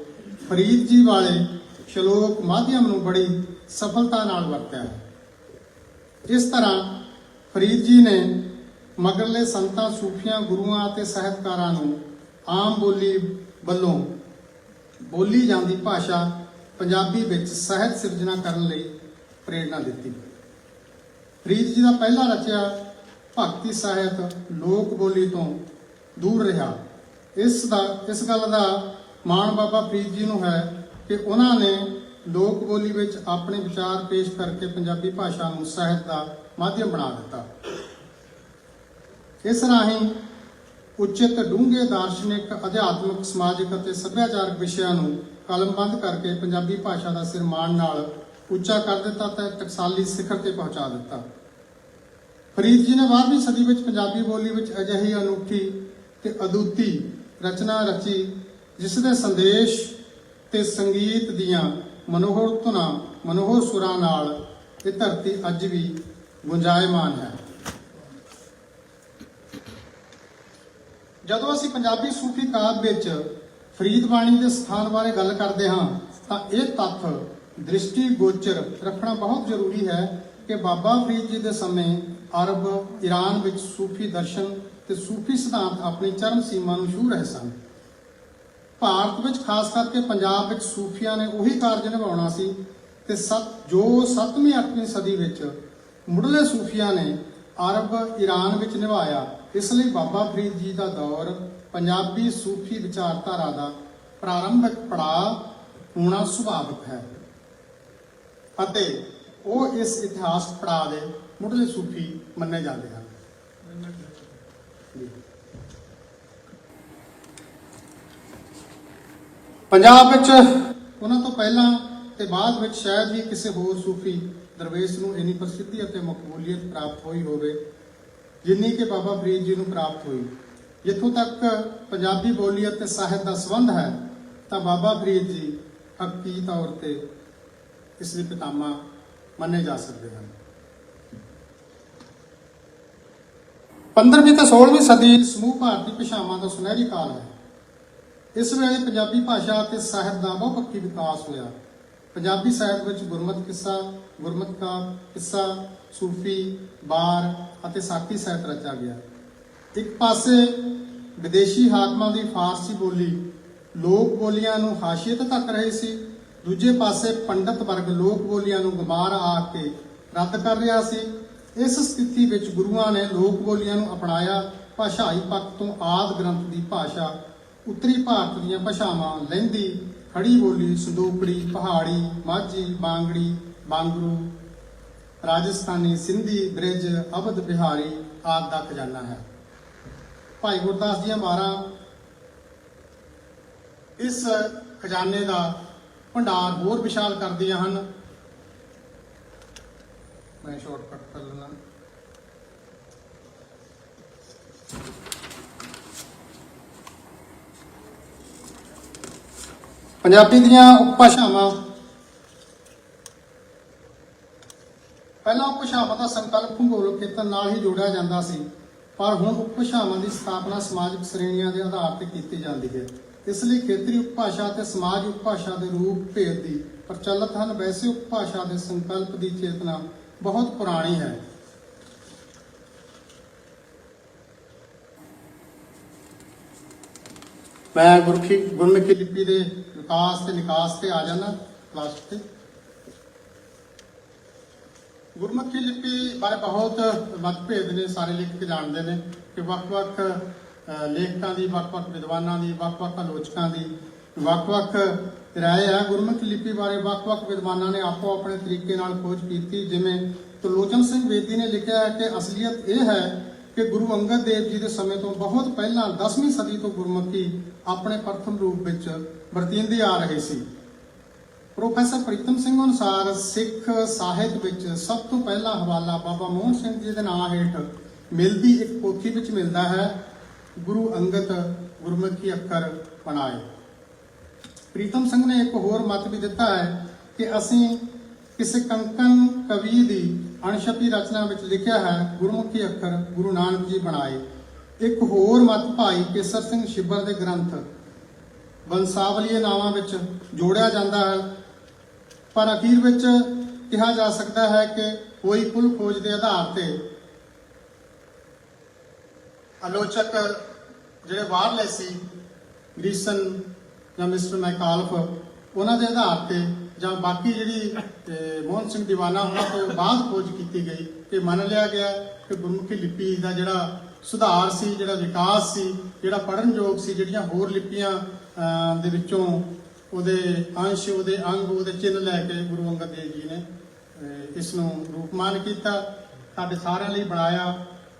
ਫਰੀਦ ਜੀ ਵਾਲੇ ਸ਼ਲੋਕ ਮਾਧਿਅਮ ਨੂੰ ਬੜੀ ਸਫਲਤਾ ਨਾਲ ਵਰਤਿਆ ਹੈ। ਇਸ ਤਰ੍ਹਾਂ ਫਰੀਦ ਜੀ ਨੇ ਮਗਰਲੇ ਸੰਤਾਂ, ਸੂਫੀਆਂ, ਗੁਰੂਆਂ ਅਤੇ ਸਾਹਿਤਕਾਰਾਂ ਨੂੰ ਆਮ ਬੋਲੀ ਵੱਲੋਂ ਬੋਲੀ ਜਾਂਦੀ ਭਾਸ਼ਾ ਪੰਜਾਬੀ ਵਿੱਚ ਸਾਹਿਤ ਸਿਰਜਣਾ ਕਰਨ ਲਈ ਪ੍ਰੇਰਣਾ ਦਿੱਤੀ। ਫਰੀਦ ਜੀ ਦਾ ਪਹਿਲਾ ਰਚਿਆ ਭਗਤੀ ਸਾਹਿਤ ਲੋਕ ਬੋਲੀ ਤੋਂ ਦੂਰ ਰਿਹਾ। ਇਸ ਦਾ, ਇਸ ਗੱਲ ਦਾ ਮਾਣ ਬਾਬਾ ਫਰੀਦ ਜੀ ਨੂੰ ਹੈ ਕਿ ਉਹਨਾਂ ਨੇ ਲੋਕ ਬੋਲੀ ਵਿੱਚ ਆਪਣੇ ਵਿਚਾਰ ਪੇਸ਼ ਕਰਕੇ ਪੰਜਾਬੀ ਭਾਸ਼ਾ ਨੂੰ ਸਾਹਿਤ ਦਾ ਮਾਧਿਅਮ ਬਣਾ ਦਿੱਤਾ। ਇਸ ਰਾਹੀਂ ਉਚਿਤ ਡੂੰਘੇ ਦਾਰਸ਼ਨਿਕ, ਅਧਿਆਤਮਿਕ, ਸਮਾਜਿਕ ਅਤੇ ਸੱਭਿਆਚਾਰਕ ਵਿਸ਼ਿਆਂ ਨੂੰ ਕਲਮਬੰਦ ਕਰਕੇ ਪੰਜਾਬੀ ਭਾਸ਼ਾ ਦਾ ਸਿਰਮਾਨ ਨਾਲ ਉੱਚਾ ਕਰ ਦਿੱਤਾ ਤੇ ਟਕਸਾਲੀ ਸਿਖਰ ਤੇ ਪਹੁੰਚਾ ਦਿੱਤਾ। ਫਰੀਦ ਜੀ ਨੇ 12ਵੀਂ ਸਦੀ ਵਿੱਚ ਪੰਜਾਬੀ ਬੋਲੀ ਵਿੱਚ ਅਜਿਹੀ ਅਨੂਠੀ ਤੇ ਅਦੁੱਤੀ ਰਚਨਾ ਰਚੀ, ਜਿਸ ਦੇ ਸੰਦੇਸ਼ ਤੇ ਸੰਗੀਤ ਦੀਆਂ ਮਨੋਹਰ ਧੁਨਾਂ, ਮਨੋਹਰ ਸੁਰਾਂ ਨਾਲ ਇਹ ਧਰਤੀ ਅੱਜ ਵੀ ਗੁੰਜਾਇਮਾਨ ਹੈ। ਜਦੋਂ ਅਸੀਂ ਪੰਜਾਬੀ ਸੂਫੀ ਕਾਵਿ ਵਿੱਚ ਫਰੀਦ ਬਾਣੀ ਦੇ ਸਥਾਨ ਬਾਰੇ ਗੱਲ ਕਰਦੇ ਹਾਂ, ਤਾਂ ਇਹ ਤੱਥ ਦ੍ਰਿਸ਼ਟੀ ਗੋਚਰ ਰੱਖਣਾ ਬਹੁਤ ਜ਼ਰੂਰੀ ਹੈ ਕਿ ਬਾਬਾ ਫਰੀਦ ਜੀ ਦੇ ਸਮੇਂ ਅਰਬ ਈਰਾਨ ਵਿੱਚ ਸੂਫੀ ਦਰਸ਼ਨ ਤੇ ਸੂਫੀ ਸਿਧਾਂਤ ਆਪਣੀ ਚਰਮ ਸੀਮਾ ਨੂੰ ਛੂਹ ਰਹੇ ਸਨ। ਭਾਰਤ ਵਿੱਚ ਖਾਸ ਕਰਕੇ ਪੰਜਾਬ ਵਿੱਚ ਸੂਫੀਆਂ ਨੇ ਉਹੀ ਕਾਰਜ ਨਿਭਾਉਣਾ ਸੀ ਤੇ ਸਤ, ਜੋ 7ਵੀਂ 8ਵੀਂ ਸਦੀ ਵਿੱਚ ਮੁੱਢਲੇ ਸੂਫੀਆਂ ਨੇ ਅਰਬ ਈਰਾਨ ਵਿੱਚ ਨਿਭਾਇਆ। ਇਸ ਲਈ ਬਾਬਾ ਫਰੀਦ ਜੀ ਦਾ ਦੌਰ ਪੰਜਾਬੀ ਸੂਫੀ ਵਿਚਾਰਧਾਰਾ ਦਾ ਪ੍ਰਾਰੰਭਿਕ ਪੜਾਅ ਹੋਣਾ ਸੁਭਾਵਿਕ ਹੈ। ਅਤੇ ਉਹ ਇਸ ਇਤਿਹਾਸ ਪੜਾਅ ਦੇ ਮੁੱਢਲੇ ਸੂਫੀ ਮੰਨੇ ਜਾਂਦੇ ਹਨ। ਪੰਜਾਬ ਵਿੱਚ ਉਹਨਾਂ ਤੋਂ ਪਹਿਲਾਂ ਤੇ ਬਾਅਦ ਵਿੱਚ ਸ਼ਾਇਦ ਹੀ ਕਿਸੇ ਹੋਰ ਸੂਫੀ ਦਰਵੇਸ਼ ਨੂੰ ਇੰਨੀ ਪ੍ਰਸਿੱਧੀ ਅਤੇ ਮਕਬੂਲੀਅਤ ਪ੍ਰਾਪਤ ਹੋਈ ਹੋਵੇ, ਜਿੰਨੀ ਕਿ ਬਾਬਾ ਫਰੀਦ ਜੀ ਨੂੰ ਪ੍ਰਾਪਤ ਹੋਈ। ਜਿੱਥੋਂ ਤੱਕ ਪੰਜਾਬੀ ਬੋਲੀ ਅਤੇ ਸਾਹਿਤ ਦਾ ਸੰਬੰਧ ਹੈ, ਤਾਂ ਬਾਬਾ ਫਰੀਦ ਜੀ ਹੱਕੀ ਤੌਰ ਤੇ ਇਸ ਦੇ ਪਿਤਾਮਾ ਮੰਨੇ ਜਾ ਸਕਦੇ ਹਨ। 15ਵੀਂ ਤੇ 16ਵੀਂ ਸਦੀ ਸਮੂਹ ਭਾਰਤੀ ਭਾਸ਼ਾਵਾਂ ਦਾ ਸੁਨਹਿਰੀ ਕਾਲ ਹੈ। ਇਸ ਵੇਲੇ ਪੰਜਾਬੀ ਭਾਸ਼ਾ ਅਤੇ ਸਾਹਿਤ ਦਾ ਬਹੁਪੱਖੀ ਵਿਕਾਸ ਹੋਇਆ। ਪੰਜਾਬੀ ਸਾਹਿਤ ਵਿੱਚ ਗੁਰਮਤਿ ਕਿੱਸਾ ਗੁਰਮਤਿ ਕਾ ਕਿੱਸਾ, ਸੂਫੀ, ਬਾਰ ਅਤੇ ਸਾਖੀ ਸਾਹਿਤ ਰਚਿਆ ਗਿਆ। ਇੱਕ ਪਾਸੇ ਵਿਦੇਸ਼ੀ ਹਾਕਮਾਂ ਦੀ ਫਾਰਸੀ ਬੋਲੀ ਲੋਕ ਬੋਲੀਆਂ ਨੂੰ ਹਾਸ਼ੀਅਤ ਤੱਕ ਧੱਕ ਰਹੇ ਸੀ ਦੂਜੇ ਪਾਸੇ ਪੰਡਤ ਵਰਗ ਲੋਕ ਬੋਲੀਆਂ ਨੂੰ ਗਮਾਰ ਆ ਕੇ ਰੱਦ ਕਰ ਰਿਹਾ ਸੀ। ਇਸ ਸਥਿਤੀ ਵਿੱਚ ਗੁਰੂਆਂ ਨੇ ਲੋਕ ਬੋਲੀਆਂ ਨੂੰ ਅਪਣਾਇਆ। ਭਾਸ਼ਾਈ ਪੱਖ ਤੋਂ ਆਦ ਗ੍ਰੰਥ ਦੀ ਭਾਸ਼ਾ, ਉੱਤਰੀ ਭਾਰਤ ਦੀਆਂ ਭਾਸ਼ਾਵਾਂ ਲਹਿੰਦੀ ਖੜੀ ਬੋਲੀ, ਸੰਦੋਪੜੀ, ਪਹਾੜੀ, ਮਾਝੀ, ਬਾਂਗੜੀ, ਬਾਂਗਰੂ, ਰਾਜਸਥਾਨੀ ਸਿੰਧੀ, ਬ੍ਰਿਜ, ਅਵਧ ਬਿਹਾਰੀ ਆਦਿ ਦਾ ਖਜ਼ਾਨਾ ਹੈ। ਭਾਈ ਗੁਰਦਾਸ ਦੀਆਂ ਵਾਰਾਂ ਇਸ ਖਜ਼ਾਨੇ ਦਾ ਭੰਡਾਰ ਹੋਰ ਵਿਸ਼ਾਲ ਕਰਦੀਆਂ ਹਨ। ਮੈਂ ਸ਼ਾਰਟਕਟ ਕਰ ਲੈਣਾ ਪੰਜਾਬੀ ਦੀਆਂ ਉਪਭਾਸ਼ਾਵਾਂ। ਪਹਿਲਾਂ ਉਪਭਾਸ਼ਾਵਾਂ ਦਾ ਸੰਕਲਪ ਭੂਗੋਲਿਕ ਖੇਤਰ ਨਾਲ ਹੀ ਜੋੜਿਆ ਜਾਂਦਾ ਸੀ, ਪਰ ਹੁਣ ਉਪਭਾਸ਼ਾਵਾਂ ਦੀ ਸਥਾਪਨਾ ਸਮਾਜਿਕ ਸ਼੍ਰੇਣੀਆਂ ਦੇ ਆਧਾਰ ਤੇ ਕੀਤੀ ਜਾਂਦੀ ਹੈ। ਇਸ ਲਈ ਖੇਤਰੀ ਉਪਭਾਸ਼ਾ ਅਤੇ ਸਮਾਜ ਉਪਭਾਸ਼ਾ ਦੇ ਰੂਪ ਭੇਦ ਦੀ ਪ੍ਰਚਲਿਤ ਹਨ। ਵੈਸੇ ਉਪਭਾਸ਼ਾ ਦੇ ਸੰਕਲਪ ਦੀ ਚੇਤਨਾ ਬਹੁਤ ਪੁਰਾਣੀ ਹੈ। ਮੈਂ ਗੁਰਖੀ ਗੁਰਮੁਖੀ ਲਿਪੀ ਦੇ ਵਿਕਾਸ ਤੇ ਨਿਕਾਸ ਤੇ ਆ ਜਾਣਾ ਕਲਾਸ ਤੇ। ਗੁਰਮੁਖੀ ਲਿਪੀ ਬਾਰੇ ਬਹੁਤ ਮਤਭੇਦ ਨੇ, ਸਾਰੇ ਲੇਖਕ ਜਾਣਦੇ ਨੇ ਕਿ ਵੱਖ-ਵੱਖ ਲੇਖਕਾਂ ਦੀ, ਵੱਖ-ਵੱਖ ਵਿਦਵਾਨਾਂ ਦੀ, ਵੱਖ-ਵੱਖ ਆਲੋਚਕਾਂ ਦੀ, ਵੱਖ-ਵੱਖ ਰਾਏ ਹੈ ਗੁਰਮੁਖੀ ਲਿਪੀ ਬਾਰੇ ਵੱਖ-ਵੱਖ ਵਿਦਵਾਨਾਂ ਨੇ ਆਪੋ ਆਪਣੇ ਤਰੀਕੇ ਨਾਲ ਖੋਜ ਕੀਤੀ, ਜਿਵੇਂ ਤੁਲੋਚਨ ਸਿੰਘ ਬੇਦੀ ਨੇ ਲਿਖਿਆ ਹੈ ਕਿ ਅਸਲੀਅਤ ਇਹ ਹੈ ਕਿ ਗੁਰੂ ਅੰਗਦ ਦੇਵ ਜੀ ਦੇ ਸਮੇਂ ਤੋਂ ਬਹੁਤ ਪਹਿਲਾਂ 10ਵੀਂ ਸਦੀ ਤੋਂ ਗੁਰਮੁਖੀ ਆਪਣੇ ਪ੍ਰਥਮ ਰੂਪ ਵਿੱਚ ਵਰਤੀਂਦੀ ਆ ਰਹੀ ਸੀ। ਪ੍ਰੋਫੈਸਰ ਪ੍ਰੀਤਮ ਸਿੰਘ ਅਨੁਸਾਰ ਸਿੱਖ ਸਾਹਿਤ ਵਿੱਚ ਸਭ ਤੋਂ ਪਹਿਲਾ ਹਵਾਲਾ ਬਾਬਾ ਮੋਹਨ ਸਿੰਘ ਜੀ ਦੇ ਨਾਂ ਹੇਠ ਮਿਲਦੀ ਇੱਕ ਪੋਥੀ ਵਿੱਚ ਮਿਲਦਾ ਹੈ। ਗੁਰੂ ਅੰਗਤ ਗੁਰਮੁਖੀ ਅੱਖਰ ਬਣਾਏ। ਪ੍ਰੀਤਮ ਸਿੰਘ ਨੇ ਇੱਕ ਹੋਰ ਮਤ ਵੀ ਦਿੱਤਾ ਹੈ ਕਿ ਅਸੀਂ ਕਿਸੇ ਕੰਕਨ ਕਵੀ ਦੀ ਅਣਛਪੀ ਰਚਨਾ ਵਿੱਚ ਲਿਖਿਆ ਹੈ, ਗੁਰਮੁਖੀ ਅੱਖਰ ਗੁਰੂ ਨਾਨਕ ਜੀ ਬਣਾਏ। ਇੱਕ ਹੋਰ ਮਤ ਭਾਈ ਕੇਸਰ ਸਿੰਘ ਛਿੱਬਰ ਦੇ ਗ੍ਰੰਥ ਵੰਸਾਵਲੀਏ ਨਾਵਾਂ ਵਿੱਚ ਜੋੜਿਆ ਜਾਂਦਾ ਹੈ। ਪਰ ਅਖੀਰ ਵਿੱਚ ਕਿਹਾ ਜਾ ਸਕਦਾ ਹੈ ਕਿ ਕੋਈ ਕੁੱਲ ਖੋਜ ਦੇ ਆਧਾਰ ਤੇ ਆਲੋਚਕ ਜਿਹੜੇ ਬਾਹਰਲੇ ਸੀ, ਗ੍ਰੀਸਨ ਜਾਂ ਮਿਸਟਰ ਮੈਕਾਲਫ ਉਹਨਾਂ ਦੇ ਆਧਾਰ ਤੇ ਜਾਂ ਬਾਕੀ ਜਿਹੜੀ ਮੋਹਨ ਸਿੰਘ ਦੀਵਾਨਾ ਉਹਨਾਂ ਤੋਂ ਬਾਅਦ ਖੋਜ ਕੀਤੀ ਗਈ ਕਿ ਮੰਨ ਲਿਆ ਗਿਆ ਕਿ ਗੁਰਮੁਖੀ ਲਿਪੀ ਦਾ ਜਿਹੜਾ ਸੁਧਾਰ ਸੀ, ਜਿਹੜਾ ਵਿਕਾਸ ਸੀ, ਜਿਹੜਾ ਪੜਨਯੋਗ ਸੀ, ਜਿਹੜੀਆਂ ਹੋਰ ਲਿਪੀਆਂ ਦੇ ਵਿੱਚੋਂ ਉਹਦੇ ਅੰਸ਼, ਉਹਦੇ ਅੰਗ, ਉਹਦੇ ਚਿੰਨ੍ਹ ਲੈ ਕੇ ਗੁਰੂ ਅੰਗਦ ਦੇਵ ਜੀ ਨੇ ਇਸ ਨੂੰ ਰੂਪਮਾਨ ਕੀਤਾ। ਸਾਡੇ ਸਾਰਿਆਂ ਲਈ ਬਣਾਇਆ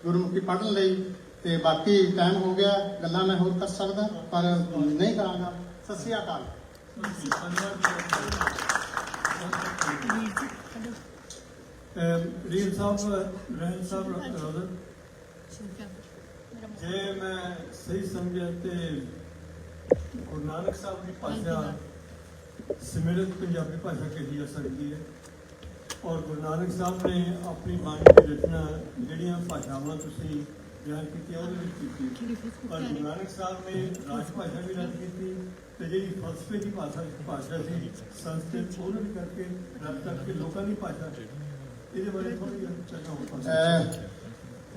ਗੁਰਮੁਖੀ ਪੜ੍ਹਨ ਲਈ। ਤੇ ਬਾਕੀ ਟਾਈਮ ਹੋ ਗਿਆ, ਗੱਲਾਂ ਮੈਂ ਹੋਰ ਕਰ ਸਕਦਾ, ਪਰ ਨਹੀਂ ਕਰਾਂਗਾ। ਸਤਿ ਸ੍ਰੀ ਅਕਾਲ। ਰੀਲ ਸਾਹਿਬ ਰਹਿਣ ਸਾਹਿਬ ਰਾਦਰ ਜੇ ਮੈਂ ਸਹੀ ਸਮਝਿਆ ਤੇ ਗੁਰੂ ਨਾਨਕ ਸਾਹਿਬ ਦੀ ਭਾਸ਼ਾ, ਸਿਮਰਤ ਪੰਜਾਬੀ ਭਾਸ਼ਾ ਕਹੀ ਜਾ ਸਕਦੀ ਹੈ? ਔਰ ਗੁਰੂ ਨਾਨਕ ਸਾਹਿਬ ਨੇ ਆਪਣੀ ਬਾਣੀ ਦੀ ਰਚਨਾ ਜਿਹੜੀਆਂ ਭਾਸ਼ਾਵਾਂ ਤੁਸੀਂ ਬਿਆਨ ਕੀਤੀਆਂ ਉਹਦੇ ਵਿੱਚ ਕੀਤੀ। ਪਰ ਗੁਰੂ ਨਾਨਕ ਸਾਹਿਬ ਨੇ ਰਾਜ ਭਾਸ਼ਾ ਵੀ ਰੱਦ ਕੀਤੀ ਤੇ ਜਿਹੜੀ ਫਲਸਫੇ ਦੀ ਭਾਸ਼ਾ ਭਾਸ਼ਾ ਸੀ ਸੰਸਕ੍ਰਿਤ ਉਹਨੂੰ ਵੀ ਕਰਕੇ ਰੱਦ ਕਰਕੇ ਲੋਕਾਂ ਦੀ ਭਾਸ਼ਾ। ਇਹਦੇ ਬਾਰੇ ਥੋੜੀ ਜਿਹੀ ਚਰਚਾ ਹੋ ਸਕਦੀ ਅਹ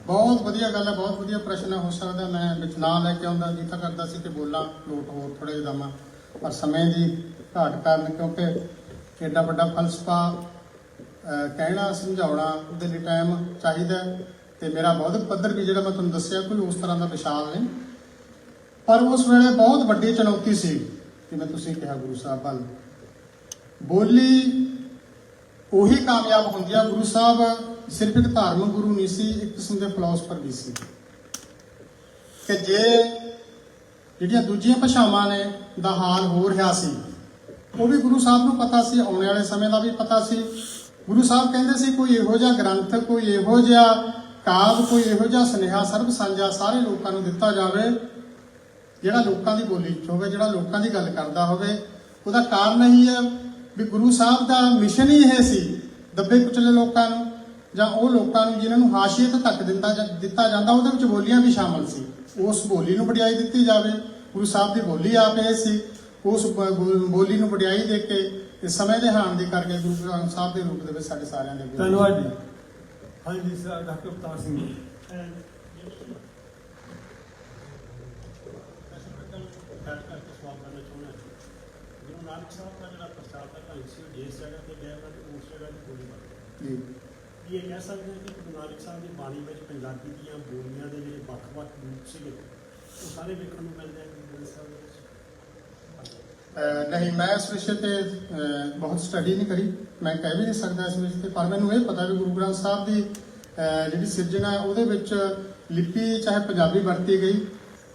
ਬਹੁਤ ਵਧੀਆ ਗੱਲ ਹੈ ਬਹੁਤ ਵਧੀਆ ਪ੍ਰਸ਼ਨ ਹੈ ਹੋ ਸਕਦਾ ਮੈਂ ਵਿੱਚ ਨਾਂ ਲੈ ਕੇ ਆਉਂਦਾ ਜੀ ਤਾਂ ਕਰਦਾ ਸੀ ਕਿ ਬੋਲਾਂ ਲੋਟ ਹੋਰ ਥੋੜੇ ਦਮਾਂ ਪਰ ਸਮੇਂ ਦੀ ਘਾਟ ਕਾਰਨ ਕਿਉਂਕਿ ਐਡਾ ਵੱਡਾ ਫਲਸਫਾ ਕਹਿਣਾ ਸਮਝਾਉਣਾ ਉਹਦੇ ਲਈ ਟਾਈਮ ਚਾਹੀਦਾ ਹੈ। ਤੇ ਮੇਰਾ ਬੌਧਿਕ ਪੱਧਰ ਵੀ ਜਿਹੜਾ ਮੈਂ ਤੁਹਾਨੂੰ ਦੱਸਿਆ ਕੋਈ ਉਸ ਤਰ੍ਹਾਂ ਦਾ ਵਿਸ਼ਾਲ ਨਹੀਂ। ਪਰ ਉਸ ਵੇਲੇ ਬਹੁਤ ਵੱਡੀ ਚੁਣੌਤੀ ਸੀ ਜਿਵੇਂ ਤੁਸੀਂ ਕਿਹਾ ਗੁਰੂ ਸਾਹਿਬ ਵੱਲ। ਬੋਲੀ ਉਹੀ ਕਾਮਯਾਬ ਹੁੰਦੀ ਆ। ਗੁਰੂ ਸਾਹਿਬ ਸਿਰਫ ਇੱਕ ਧਾਰਮਿਕ ਗੁਰੂ ਨਹੀਂ ਸੀ, ਇੱਕ ਕਿਸਮ ਦੇ ਫਿਲਾਸਫਰ ਵੀ ਸੀ। ਕਿ ਜੇ ਜਿਹੜੀਆਂ ਦੂਜੀਆਂ ਭਾਸ਼ਾਵਾਂ ਨੇ ਦਾ ਹਾਲ ਹੋ ਰਿਹਾ ਸੀ, ਉਹ ਵੀ ਗੁਰੂ ਸਾਹਿਬ ਨੂੰ ਪਤਾ ਸੀ, ਆਉਣ ਵਾਲੇ ਸਮੇਂ ਦਾ ਵੀ ਪਤਾ ਸੀ। ਗੁਰੂ ਸਾਹਿਬ ਕਹਿੰਦੇ ਸੀ, ਕੋਈ ਇਹੋ ਜਿਹਾ ਗ੍ਰੰਥ, ਕੋਈ ਇਹੋ ਜਿਹਾ ਕਾਵ ਕੋਈ ਇਹੋ ਜਿਹਾ ਸੁਨੇਹਾ, ਸਰਬ ਸਾਂਝਾ ਸਾਰੇ ਲੋਕਾਂ ਨੂੰ ਦਿੱਤਾ ਜਾਵੇ, ਜਿਹੜਾ ਲੋਕਾਂ ਦੀ ਬੋਲੀ 'ਚ ਹੋਵੇ, ਜਿਹੜਾ ਲੋਕਾਂ ਦੀ ਗੱਲ ਕਰਦਾ ਹੋਵੇ। ਉਹਦਾ ਕਾਰਨ ਇਹੀ ਹੈ ਵੀ ਗੁਰੂ ਸਾਹਿਬ ਦਾ ਮਿਸ਼ਨ ਹੀ ਇਹ ਸੀ, ਦੱਬੇ ਕੁਚਲੇ ਲੋਕਾਂ ਨੂੰ, ਜਾਂ ਉਹ ਲੋਕਾਂ ਨੂੰ ਜਿਨ੍ਹਾਂ ਨੂੰ ਹਾਸ਼ੀਅਤ ਤੱਕ ਦਿੰਦਾ ਦਿੱਤਾ ਜਾਂਦਾ, ਉਹਦੇ ਵਿੱਚ ਬੋਲੀਆਂ ਵੀ ਸ਼ਾਮਲ ਸੀ। ਉਸ ਬੋਲੀ ਨੂੰ ਵਡਿਆਈ ਦਿੱਤੀ ਜਾਵੇ। ਗੁਰੂ ਸਾਹਿਬ ਦੀ ਬੋਲੀ ਆਪ ਇਹ ਸੀ, ਉਸ ਬੋਲੀ ਨੂੰ ਵਡਿਆਈ ਦੇ ਕੇ ਸਮੇਂ ਦੇ ਹਾਣ ਦੇ ਕਰਕੇ ਗੁਰੂ ਗ੍ਰੰਥ ਸਾਹਿਬ ਦੇ ਰੂਪ ਦੇ ਵਿੱਚ ਸਾਡੇ ਸਾਰਿਆਂ ਦੇ ਧੰਨਵਾਦ ਜੀ। ਹਾਂਜੀ ਸਰ ਡਾਕਟਰ ਅਵਤਾਰ ਸਿੰਘ ਜੀ ਗੱਲ ਕਰਕੇ ਸਵਾਲ ਕਰਨਾ ਚਾਹੁੰਦਾ ਹਾਂ ਗੁਰੂ ਨਾਨਕ ਸਾਹਿਬ ਦਾ ਜਿਹੜਾ ਪ੍ਰਚਾਰ ਦਾ ਢੰਗ ਸੀ ਉਹ ਜਿਸ ਜਗ੍ਹਾ ਤੇ ਗਿਆ ਉਹਨਾਂ ਦੀ ਉਸ ਜਗ੍ਹਾ ਦੀ ਬੋਲੀ ਵਰਤੀ ਜੀ ਕੀ ਇਹ ਕਹਿ ਸਕਦੇ ਹਾਂ ਕਿ ਗੁਰੂ ਨਾਨਕ ਸਾਹਿਬ ਦੀ ਬਾਣੀ ਵਿੱਚ ਪੰਜਾਬੀ ਦੀਆਂ ਬੋਲੀਆਂ ਦੇ ਜਿਹੜੇ ਵੱਖ-ਵੱਖ ਰੂਪ ਸੀਗੇ ਉਹ ਸਾਰੇ ਵੇਖਣ ਨੂੰ ਮਿਲਦੇ ਆ ਗੁਰੂ ਗ੍ਰੰਥ ਸਾਹਿਬ ਨਹੀਂ, ਮੈਂ ਇਸ ਵਿਸ਼ੇ ਤੇ ਬਹੁਤ ਸਟੱਡੀ ਨਹੀਂ ਕਰੀ। ਮੈਂ ਕਹਿ ਵੀ ਨਹੀਂ ਸਕਦਾ ਇਸ ਵਿਸ਼ੇ ਤੇ, ਪਰ ਮੈਨੂੰ ਇਹ ਪਤਾ ਵੀ ਗੁਰੂ ਗ੍ਰੰਥ ਸਾਹਿਬ ਦੀ ਜਿਹੜੀ ਸਿਰਜਣਾ ਹੈ, ਉਹਦੇ ਵਿੱਚ ਲਿਪੀ ਚਾਹੇ ਪੰਜਾਬੀ ਵਰਤੀ ਗਈ,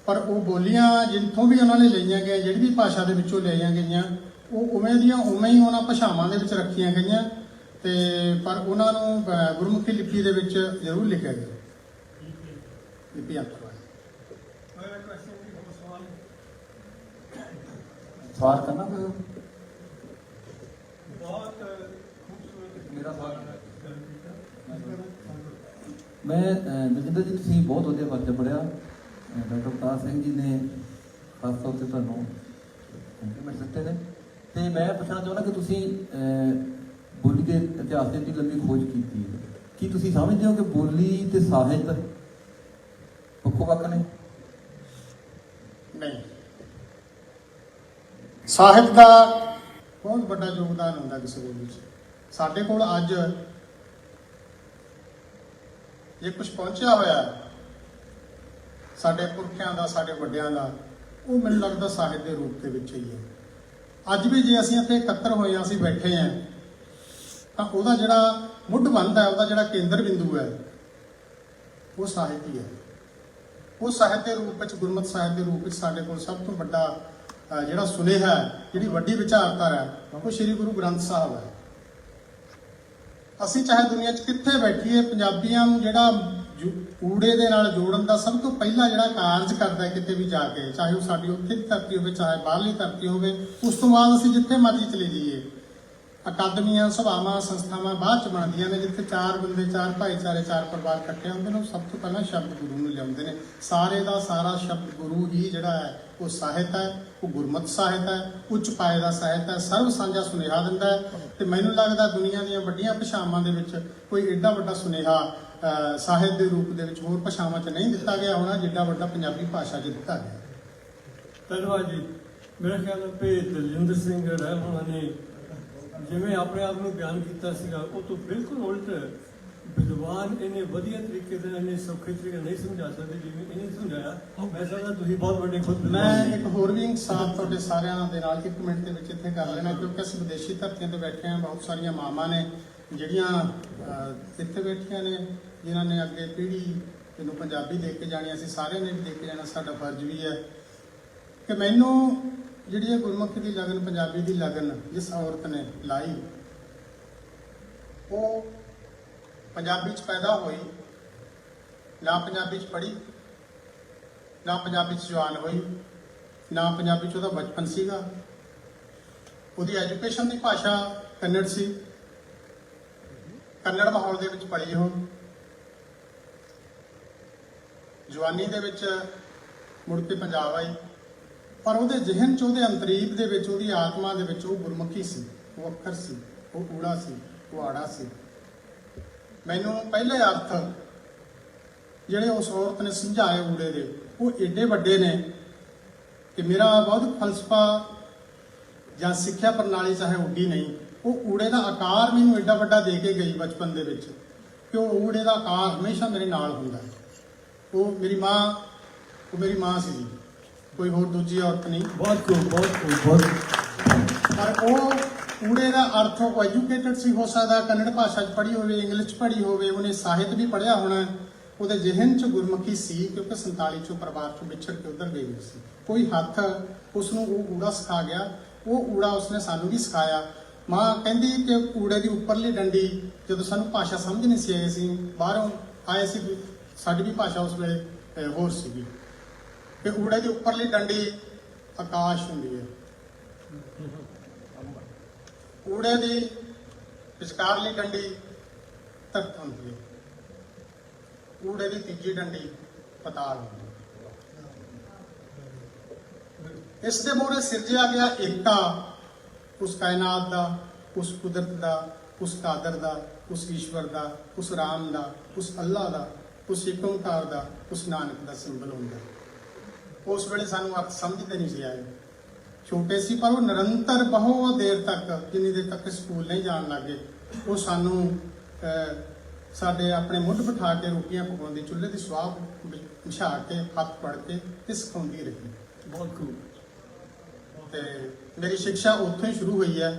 ਪਰ ਉਹ ਬੋਲੀਆਂ ਜਿੱਥੋਂ ਵੀ ਉਹਨਾਂ ਨੇ ਲਈਆਂ ਗਈਆਂ, ਜਿਹੜੀ ਵੀ ਭਾਸ਼ਾ ਦੇ ਵਿੱਚੋਂ ਲਈਆਂ ਗਈਆਂ, ਉਹ ਉਵੇਂ ਦੀਆਂ ਉਵੇਂ ਹੀ ਉਹਨਾਂ ਭਾਸ਼ਾਵਾਂ ਦੇ ਵਿੱਚ ਰੱਖੀਆਂ ਗਈਆਂ, ਤੇ ਪਰ ਉਹਨਾਂ ਨੂੰ ਗੁਰਮੁਖੀ ਲਿਪੀ ਦੇ ਵਿੱਚ ਜ਼ਰੂਰ ਲਿਖਿਆ ਗਿਆ। ਲਿਪੀ ਅੰਤਰਵਾਦ ਅਗਲਾ ਕੁਐਸਚਨ ਜੀ ਹੋਰ ਸਵਾਲ ਸਵਾਲ ਕਰਨਾ। ਕੋਈ ਬਹੁਤ ਖੂਬਸੂਰਤ ਮੇਰਾ ਸਵਾਲ। ਮੈਂ ਦਲਜਿੰਦਰ ਜੀ ਤੁਸੀਂ ਬਹੁਤ ਵਧੀਆ ਬੱਚਾ ਪੜਿਆ ਡਾਕਟਰ ਅਵਤਾਰ ਸਿੰਘ ਜੀ ਨੇ ਖਾਸ ਤੌਰ ਤੇ ਤੁਹਾਨੂੰ ਕੰਪਲੀਮੈਂਟ ਦਿੱਤੇ ਨੇ। ਤੇ ਮੈਂ ਪੁੱਛਣਾ ਚਾਹੁੰਦਾ ਕਿ ਤੁਸੀਂ ਬੋਲੀ ਦੇ ਇਤਿਹਾਸ ਦੀ ਇੰਨੀ ਲੰਬੀ ਖੋਜ ਕੀਤੀ ਹੈ। ਕੀ ਤੁਸੀਂ ਸਮਝਦੇ ਹੋ ਕਿ ਬੋਲੀ ਤੇ ਸਾਹਿਤ ਵੱਖੋ ਵੱਖ ਨੇ? ਨਹੀਂ। ਸਾਹਿਤ ਦਾ ਬਹੁਤ ਵੱਡਾ ਯੋਗਦਾਨ ਹੁੰਦਾ ਕਿਸੇ ਬੋਲੀ 'ਚ ਸਾਡੇ ਕੋਲ ਅੱਜ ਇਹ ਕੁਝ ਪਹੁੰਚਿਆ ਹੋਇਆ ਸਾਡੇ ਪੁਰਖਿਆਂ ਦਾ, ਸਾਡੇ ਵੱਡਿਆਂ ਦਾ, ਉਹ ਮੈਨੂੰ ਲੱਗਦਾ ਸਾਹਿਤ ਦੇ ਰੂਪ ਦੇ ਵਿੱਚ ਹੀ ਹੈ। ਅੱਜ ਵੀ ਜੇ ਅਸੀਂ ਇੱਥੇ ਇਕੱਤਰ ਹੋਏ ਹਾਂ, ਅਸੀਂ ਬੈਠੇ ਹਾਂ, ਤਾਂ ਉਹਦਾ ਜਿਹੜਾ ਮੁੱਢ ਬੰਦਾ ਹੈ, ਉਹਦਾ ਜਿਹੜਾ ਕੇਂਦਰ ਬਿੰਦੂ ਹੈ, ਉਹ ਸਾਹਿਤ ਹੀ ਹੈ। ਉਹ ਸਾਹਿਤ ਦੇ ਰੂਪ ਵਿੱਚ, ਗੁਰਮਤਿ ਸਾਹਿਤ ਦੇ ਰੂਪ ਵਿੱਚ ਸਾਡੇ ਕੋਲ ਸਭ ਤੋਂ ਵੱਡਾ ਜਿਹੜਾ ਸੁਨੇਹਾ ਹੈ, ਜਿਹੜੀ ਵੱਡੀ ਵਿਚਾਰਧਾਰਾ ਹੈ, ਉਹ ਸ੍ਰੀ ਗੁਰੂ ਗ੍ਰੰਥ ਸਾਹਿਬ ਹੈ। ਅਸੀਂ ਚਾਹੇ ਦੁਨੀਆ 'ਚ ਕਿੱਥੇ ਬੈਠੀਏ, ਪੰਜਾਬੀਆਂ ਨੂੰ ਜਿਹੜਾ ਜੁ- ਊੜੇ ਦੇ ਨਾਲ ਜੋੜਨ ਦਾ ਸਭ ਤੋਂ ਪਹਿਲਾ ਜਿਹੜਾ ਕਾਰਜ ਕਰਦਾ ਕਿਤੇ ਵੀ ਜਾ ਕੇ, ਚਾਹੇ ਉਹ ਸਾਡੀ ਉੱਥੇ ਦੀ ਧਰਤੀ ਹੋਵੇ, ਚਾਹੇ ਬਾਹਰਲੀ ਧਰਤੀ ਹੋਵੇ, ਉਸ ਤੋਂ ਬਾਅਦ ਅਸੀਂ ਜਿੱਥੇ ਮਰਜ਼ੀ ਚਲੇ ਜਾਈਏ। ਅਕਾਦਮੀਆਂ, ਸਭਾਵਾਂ, ਸੰਸਥਾਵਾਂ ਬਾਅਦ ਚ ਬਣਦੀਆਂ ਨੇ, ਜਿੱਥੇ ਚਾਰ ਬੰਦੇ, ਚਾਰ ਭਾਈਚਾਰੇ, ਚਾਰ ਪਰਿਵਾਰ ਇਕੱਠੇ ਹੁੰਦੇ ਨੇ, ਉਹ ਸਭ ਤੋਂ ਪਹਿਲਾਂ ਸ਼ਬਦ ਗੁਰੂ ਨੂੰ ਲਿਆਉਂਦੇ ਨੇ। ਸਾਰੇ ਦਾ ਸਾਰਾ ਸ਼ਬਦ ਗੁਰੂ ਹੀ ਜਿਹੜਾ ਹੈ, ਉਹ ਸਾਹਿਤ ਹੈ, ਉਹ ਗੁਰਮਤਿ ਸਾਹਿਤ ਹੈ, ਉੱਚ ਪਾਏ ਦਾ ਸਾਹਿਤ ਹੈ ਸਰਵ ਸਾਂਝਾ ਸੁਨੇਹਾ ਦਿੰਦਾ ਹੈ। ਤੇ ਮੈਨੂੰ ਲੱਗਦਾ ਦੁਨੀਆ ਦੀਆਂ ਵੱਡੀਆਂ ਭਾਸ਼ਾਵਾਂ ਦੇ ਵਿੱਚ ਕੋਈ ਏਡਾ ਵੱਡਾ ਸੁਨੇਹਾ ਸਾਹਿਤ ਦੇ ਰੂਪ ਦੇ ਵਿੱਚ ਹੋਰ ਭਾਸ਼ਾਵਾਂ 'ਚ ਨਹੀਂ ਦਿੱਤਾ ਗਿਆ ਹੋਣਾ, ਜਿੱਡਾ ਵੱਡਾ ਪੰਜਾਬੀ ਭਾਸ਼ਾ 'ਚ ਦਿੱਤਾ ਗਿਆ। ਧੰਨਵਾਦ ਜੀ। ਮੇਰਾ ਖਿਆਲ ਹੈ ਕਿ ਦਲਜਿੰਦਰ ਸਿੰਘ ਰਹਿਲ ਨੇ ਜਿਵੇਂ ਆਪਣੇ ਆਪ ਨੂੰ ਬਿਆਨ ਕੀਤਾ ਸੀਗਾ ਉਹ ਤੋਂ ਬਿਲਕੁਲ ਉਲਟ ਵਿਦਵਾਨ ਇਹਨੇ ਵਧੀਆ ਤਰੀਕੇ ਦੇ ਨਾਲ ਇਹਨੇ ਸੌਖੇ ਤਰੀਕੇ ਨਾਲ ਨਹੀਂ ਸਮਝਾ ਸਕਦੇ ਜਿਵੇਂ ਇਹਨੇ ਸਮਝਾਇਆ। ਮੈਂ ਸਮਝਦਾ ਤੁਸੀਂ ਬਹੁਤ ਵੱਡੇ ਖੁਦ ਮੈਂ ਇੱਕ ਹੋਰ ਵੀ ਇਨਸਾਫ ਤੁਹਾਡੇ ਸਾਰਿਆਂ ਦੇ ਨਾਲ ਇੱਕ ਮਿੰਟ ਦੇ ਵਿੱਚ ਇੱਥੇ ਕਰ ਲੈਣਾ ਕਿਉਂਕਿ ਅਸੀਂ ਵਿਦੇਸ਼ੀ ਧਰਤੀਆਂ ਤੇ ਬੈਠੇ ਹਾਂ ਬਹੁਤ ਸਾਰੀਆਂ ਮਾਵਾਂ ਨੇ ਜਿਹੜੀਆਂ ਇੱਥੇ ਬੈਠੀਆਂ ਨੇ ਜਿਨ੍ਹਾਂ ਨੇ ਅੱਗੇ ਪੀੜ੍ਹੀ ਇਹਨੂੰ ਪੰਜਾਬੀ ਦੇ ਕੇ ਜਾਣੀ ਅਸੀਂ ਸਾਰਿਆਂ ਨੇ ਵੀ ਦੇ ਕੇ ਜਾਣਾ ਸਾਡਾ ਫਰਜ਼ ਵੀ ਹੈ। ਕਿ ਮੈਨੂੰ ਜਿਹੜੀ ਇਹ ਗੁਰਮੁਖੀ ਦੀ ਲਗਨ, ਪੰਜਾਬੀ ਦੀ ਲਗਨ ਜਿਸ ਔਰਤ ਨੇ ਲਾਈ, ਉਹ ਪੰਜਾਬੀ ਚ ਪੈਦਾ ਹੋਈ, ਨਾ ਪੰਜਾਬੀ ਚ ਪੜ੍ਹੀ, ਨਾ ਪੰਜਾਬੀ ਚ ਜਵਾਨ ਹੋਈ, ਨਾ ਪੰਜਾਬੀ ਚ ਉਹਦਾ ਬਚਪਨ ਸੀਗਾ। ਉਹਦੀ ਐਜੂਕੇਸ਼ਨ ਦੀ ਭਾਸ਼ਾ ਕੰਨੜ ਸੀ। ਕੰਨੜ ਮਾਹੌਲ ਦੇ ਵਿੱਚ ਪੜ੍ਹੀ ਉਹ। ਜਵਾਨੀ ਦੇ ਵਿੱਚ ਮੁੜ ਕੇ ਪੰਜਾਬ ਆਈ। ਪਰ ਉਹਦੇ ਜ਼ਿਹਨ ਚ ਉਹਦੇ ਅੰਤਰੀਪ ਦੇ ਵਿੱਚ, ਉਹਦੀ ਆਤਮਾ ਦੇ ਵਿੱਚ ਉਹ ਗੁਰਮੁਖੀ ਸੀ, ਉਹ ਅੱਖਰ ਸੀ, ਉਹ ਊੜਾ ਸੀ ਉਹ ਆੜਾ ਸੀ। ਮੈਨੂੰ ਪਹਿਲੇ ਅਰਥ ਜਿਹੜੇ ਉਸ ਔਰਤ ਨੇ ਸਮਝਾਏ ਊੜੇ ਦੇ, ਉਹ ਏਡੇ ਵੱਡੇ ਨੇ ਕਿ ਮੇਰਾ ਬਹੁਤ ਫਲਸਫਾ ਜਾਂ ਸਿੱਖਿਆ ਪ੍ਰਣਾਲੀ ਚਾਹੇ ਉੱਡੀ ਨਹੀਂ, ਉਹ ਊੜੇ ਦਾ ਆਕਾਰ ਮੈਨੂੰ ਏਡਾ ਵੱਡਾ ਦੇ ਕੇ ਗਈ ਬਚਪਨ ਦੇ ਵਿੱਚ ਕਿ ਉਹ ਊੜੇ ਦਾ ਆਕਾਰ ਹਮੇਸ਼ਾ ਮੇਰੇ ਨਾਲ ਹੁੰਦਾ ਹੈ ਉਹ ਮੇਰੀ ਮਾਂ, ਉਹ ਮੇਰੀ ਮਾਂ ਸੀ ਜੀ। ਕੋਈ ਹੋਰ ਦੂਜੀ ਔਰਤ ਨਹੀਂ। ਬਹੁਤ ਖੂਬ ਬਹੁਤ ਖੂਬ ਬਹੁਤ ਪਰ ਉਹ ਊੜੇ ਦਾ ਅਰਥ ਉਹ ਐਜੂਕੇਟਡ ਸੀ ਹੋ ਸਕਦਾ ਕੰਨੜ ਭਾਸ਼ਾ 'ਚ ਪੜ੍ਹੀ ਹੋਵੇ ਇੰਗਲਿਸ਼ 'ਚ ਪੜ੍ਹੀ ਹੋਵੇ ਉਹਨੇ ਸਾਹਿਤ ਵੀ ਪੜ੍ਹਿਆ ਹੋਣਾ। ਉਹਦੇ ਜ਼ਿਹਨ 'ਚ ਗੁਰਮੁਖੀ ਸੀ ਕਿਉਂਕਿ 47 ਚੋਂ ਪਰਿਵਾਰ 'ਚੋਂ ਵਿਛੜ ਕੇ ਉਧਰ ਗਈ ਹੋਈ ਸੀ। ਕੋਈ ਹੱਥ ਉਸ ਨੂੰ ਉਹ ਊੜਾ ਸਿਖਾ ਗਿਆ। ਉਹ ਊੜਾ ਉਸਨੇ ਸਾਨੂੰ ਵੀ ਸਿਖਾਇਆ। ਮਾਂ ਕਹਿੰਦੀ ਕਿ ਊੜੇ ਦੀ ਉੱਪਰਲੀ ਡੰਡੀ ਜਦੋਂ ਸਾਨੂੰ ਭਾਸ਼ਾ ਸਮਝ ਨਹੀਂ ਸੀ ਆਈ ਸੀ ਬਾਹਰੋਂ ਆਏ ਸੀ ਸਾਡੀ ਵੀ ਭਾਸ਼ਾ ਉਸ ਵੇਲੇ ਹੋਰ ਸੀਗੀ। ਕਿ ਊੜੇ ਦੀ ਉੱਪਰਲੀ ਡੰਡੀ ਆਕਾਸ਼ ਹੁੰਦੀ ਹੈ। ਊੜੇ ਦੀ ਵਿਚਕਾਰਲੀ ਡੰਡੀ ਧਰਤ ਹੁੰਦੀ ਹੈ। ਊੜੇ ਦੀ ਤੀਜੀ ਡੰਡੀ ਪਤਾਲ ਹੁੰਦੀ ਹੈ। ਇਸ ਦੇ ਮੋਰੇ ਸਿਰਜਿਆ ਗਿਆ ਏਕਤਾ, ਉਸ ਕਾਇਨਾਤ ਦਾ, ਉਸ ਕੁਦਰਤ ਦਾ, ਉਸ ਕਾਦਰ ਦਾ, ਉਸ ਈਸ਼ਵਰ ਦਾ, ਉਸ ਰਾਮ ਦਾ, ਉਸ ਅੱਲਾ ਦਾ, ਉਸ ਏਕ ਓੰਕਾਰ ਦਾ, ਉਸ ਨਾਨਕ ਦਾ ਸਿੰਬਲ ਹੁੰਦਾ ਉਸ ਵੇਲੇ ਸਾਨੂੰ ਅਰਥ ਸਮਝਦੇ ਨਹੀਂ ਸੀ ਆਏ। ਛੋਟੇ ਸੀ ਪਰ ਉਹ ਨਿਰੰਤਰ ਬਹੁਤ ਦੇਰ ਤੱਕ ਜਿੰਨੀ ਦੇਰ ਤੱਕ ਸਕੂਲ ਨਹੀਂ ਜਾਣ ਲੱਗੇ ਉਹ ਸਾਨੂੰ ਸਾਡੇ ਆਪਣੇ ਮੁੱਢ ਬਿਠਾ ਕੇ ਰੋਟੀਆਂ ਪਕਾਉਂਦੀ ਚੁੱਲ੍ਹੇ ਦੀ ਸਵਾਹ ਵਿਛਾ ਕੇ ਹੱਥ ਫੜ ਕੇ ਤੇ ਸਿਖਾਉਂਦੀ ਰਹੀ। ਬਹੁਤ ਖੂਬ ਤੇ ਮੇਰੀ ਸਿੱਖਿਆ ਉੱਥੋਂ ਹੀ ਸ਼ੁਰੂ ਹੋਈ ਹੈ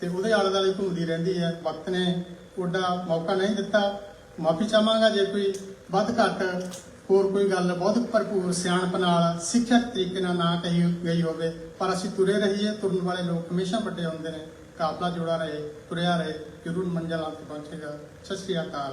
ਤੇ ਉਹਦੇ ਆਲੇ ਦੁਆਲੇ ਘੁੰਮਦੀ ਰਹਿੰਦੀ ਹੈ। ਵਕਤ ਨੇ ਉਹਦਾ ਮੌਕਾ ਨਹੀਂ ਦਿੱਤਾ। ਮਾਫੀ ਚਾਹਾਂਗਾ ਜੇ ਕੋਈ ਵੱਧ ਘੱਟ ਹੋਰ ਕੋਈ ਗੱਲ ਬਹੁਤ ਭਰਪੂਰ ਸਿਆਣਪ ਨਾਲ ਸਿੱਖਿਅਕ ਤਰੀਕੇ ਨਾਲ ਨਾ ਕਹੀ ਗਈ ਹੋਵੇ, ਪਰ ਅਸੀਂ ਤੁਰੇ ਰਹੀਏ, ਤੁਰਨ ਵਾਲੇ ਲੋਕ ਹਮੇਸ਼ਾ ਵੱਡੇ ਹੁੰਦੇ ਨੇ। ਕਾਫਲਾ ਜੋੜਾ ਰਹੇ, ਤੁਰਿਆ ਰਹੇ, ਜ਼ਰੂਰ ਮੰਜ਼ਿਲ ਤੱਕ ਪਹੁੰਚੇਗਾ। ਸਤਿ ਸ਼੍ਰੀ ਅਕਾਲ।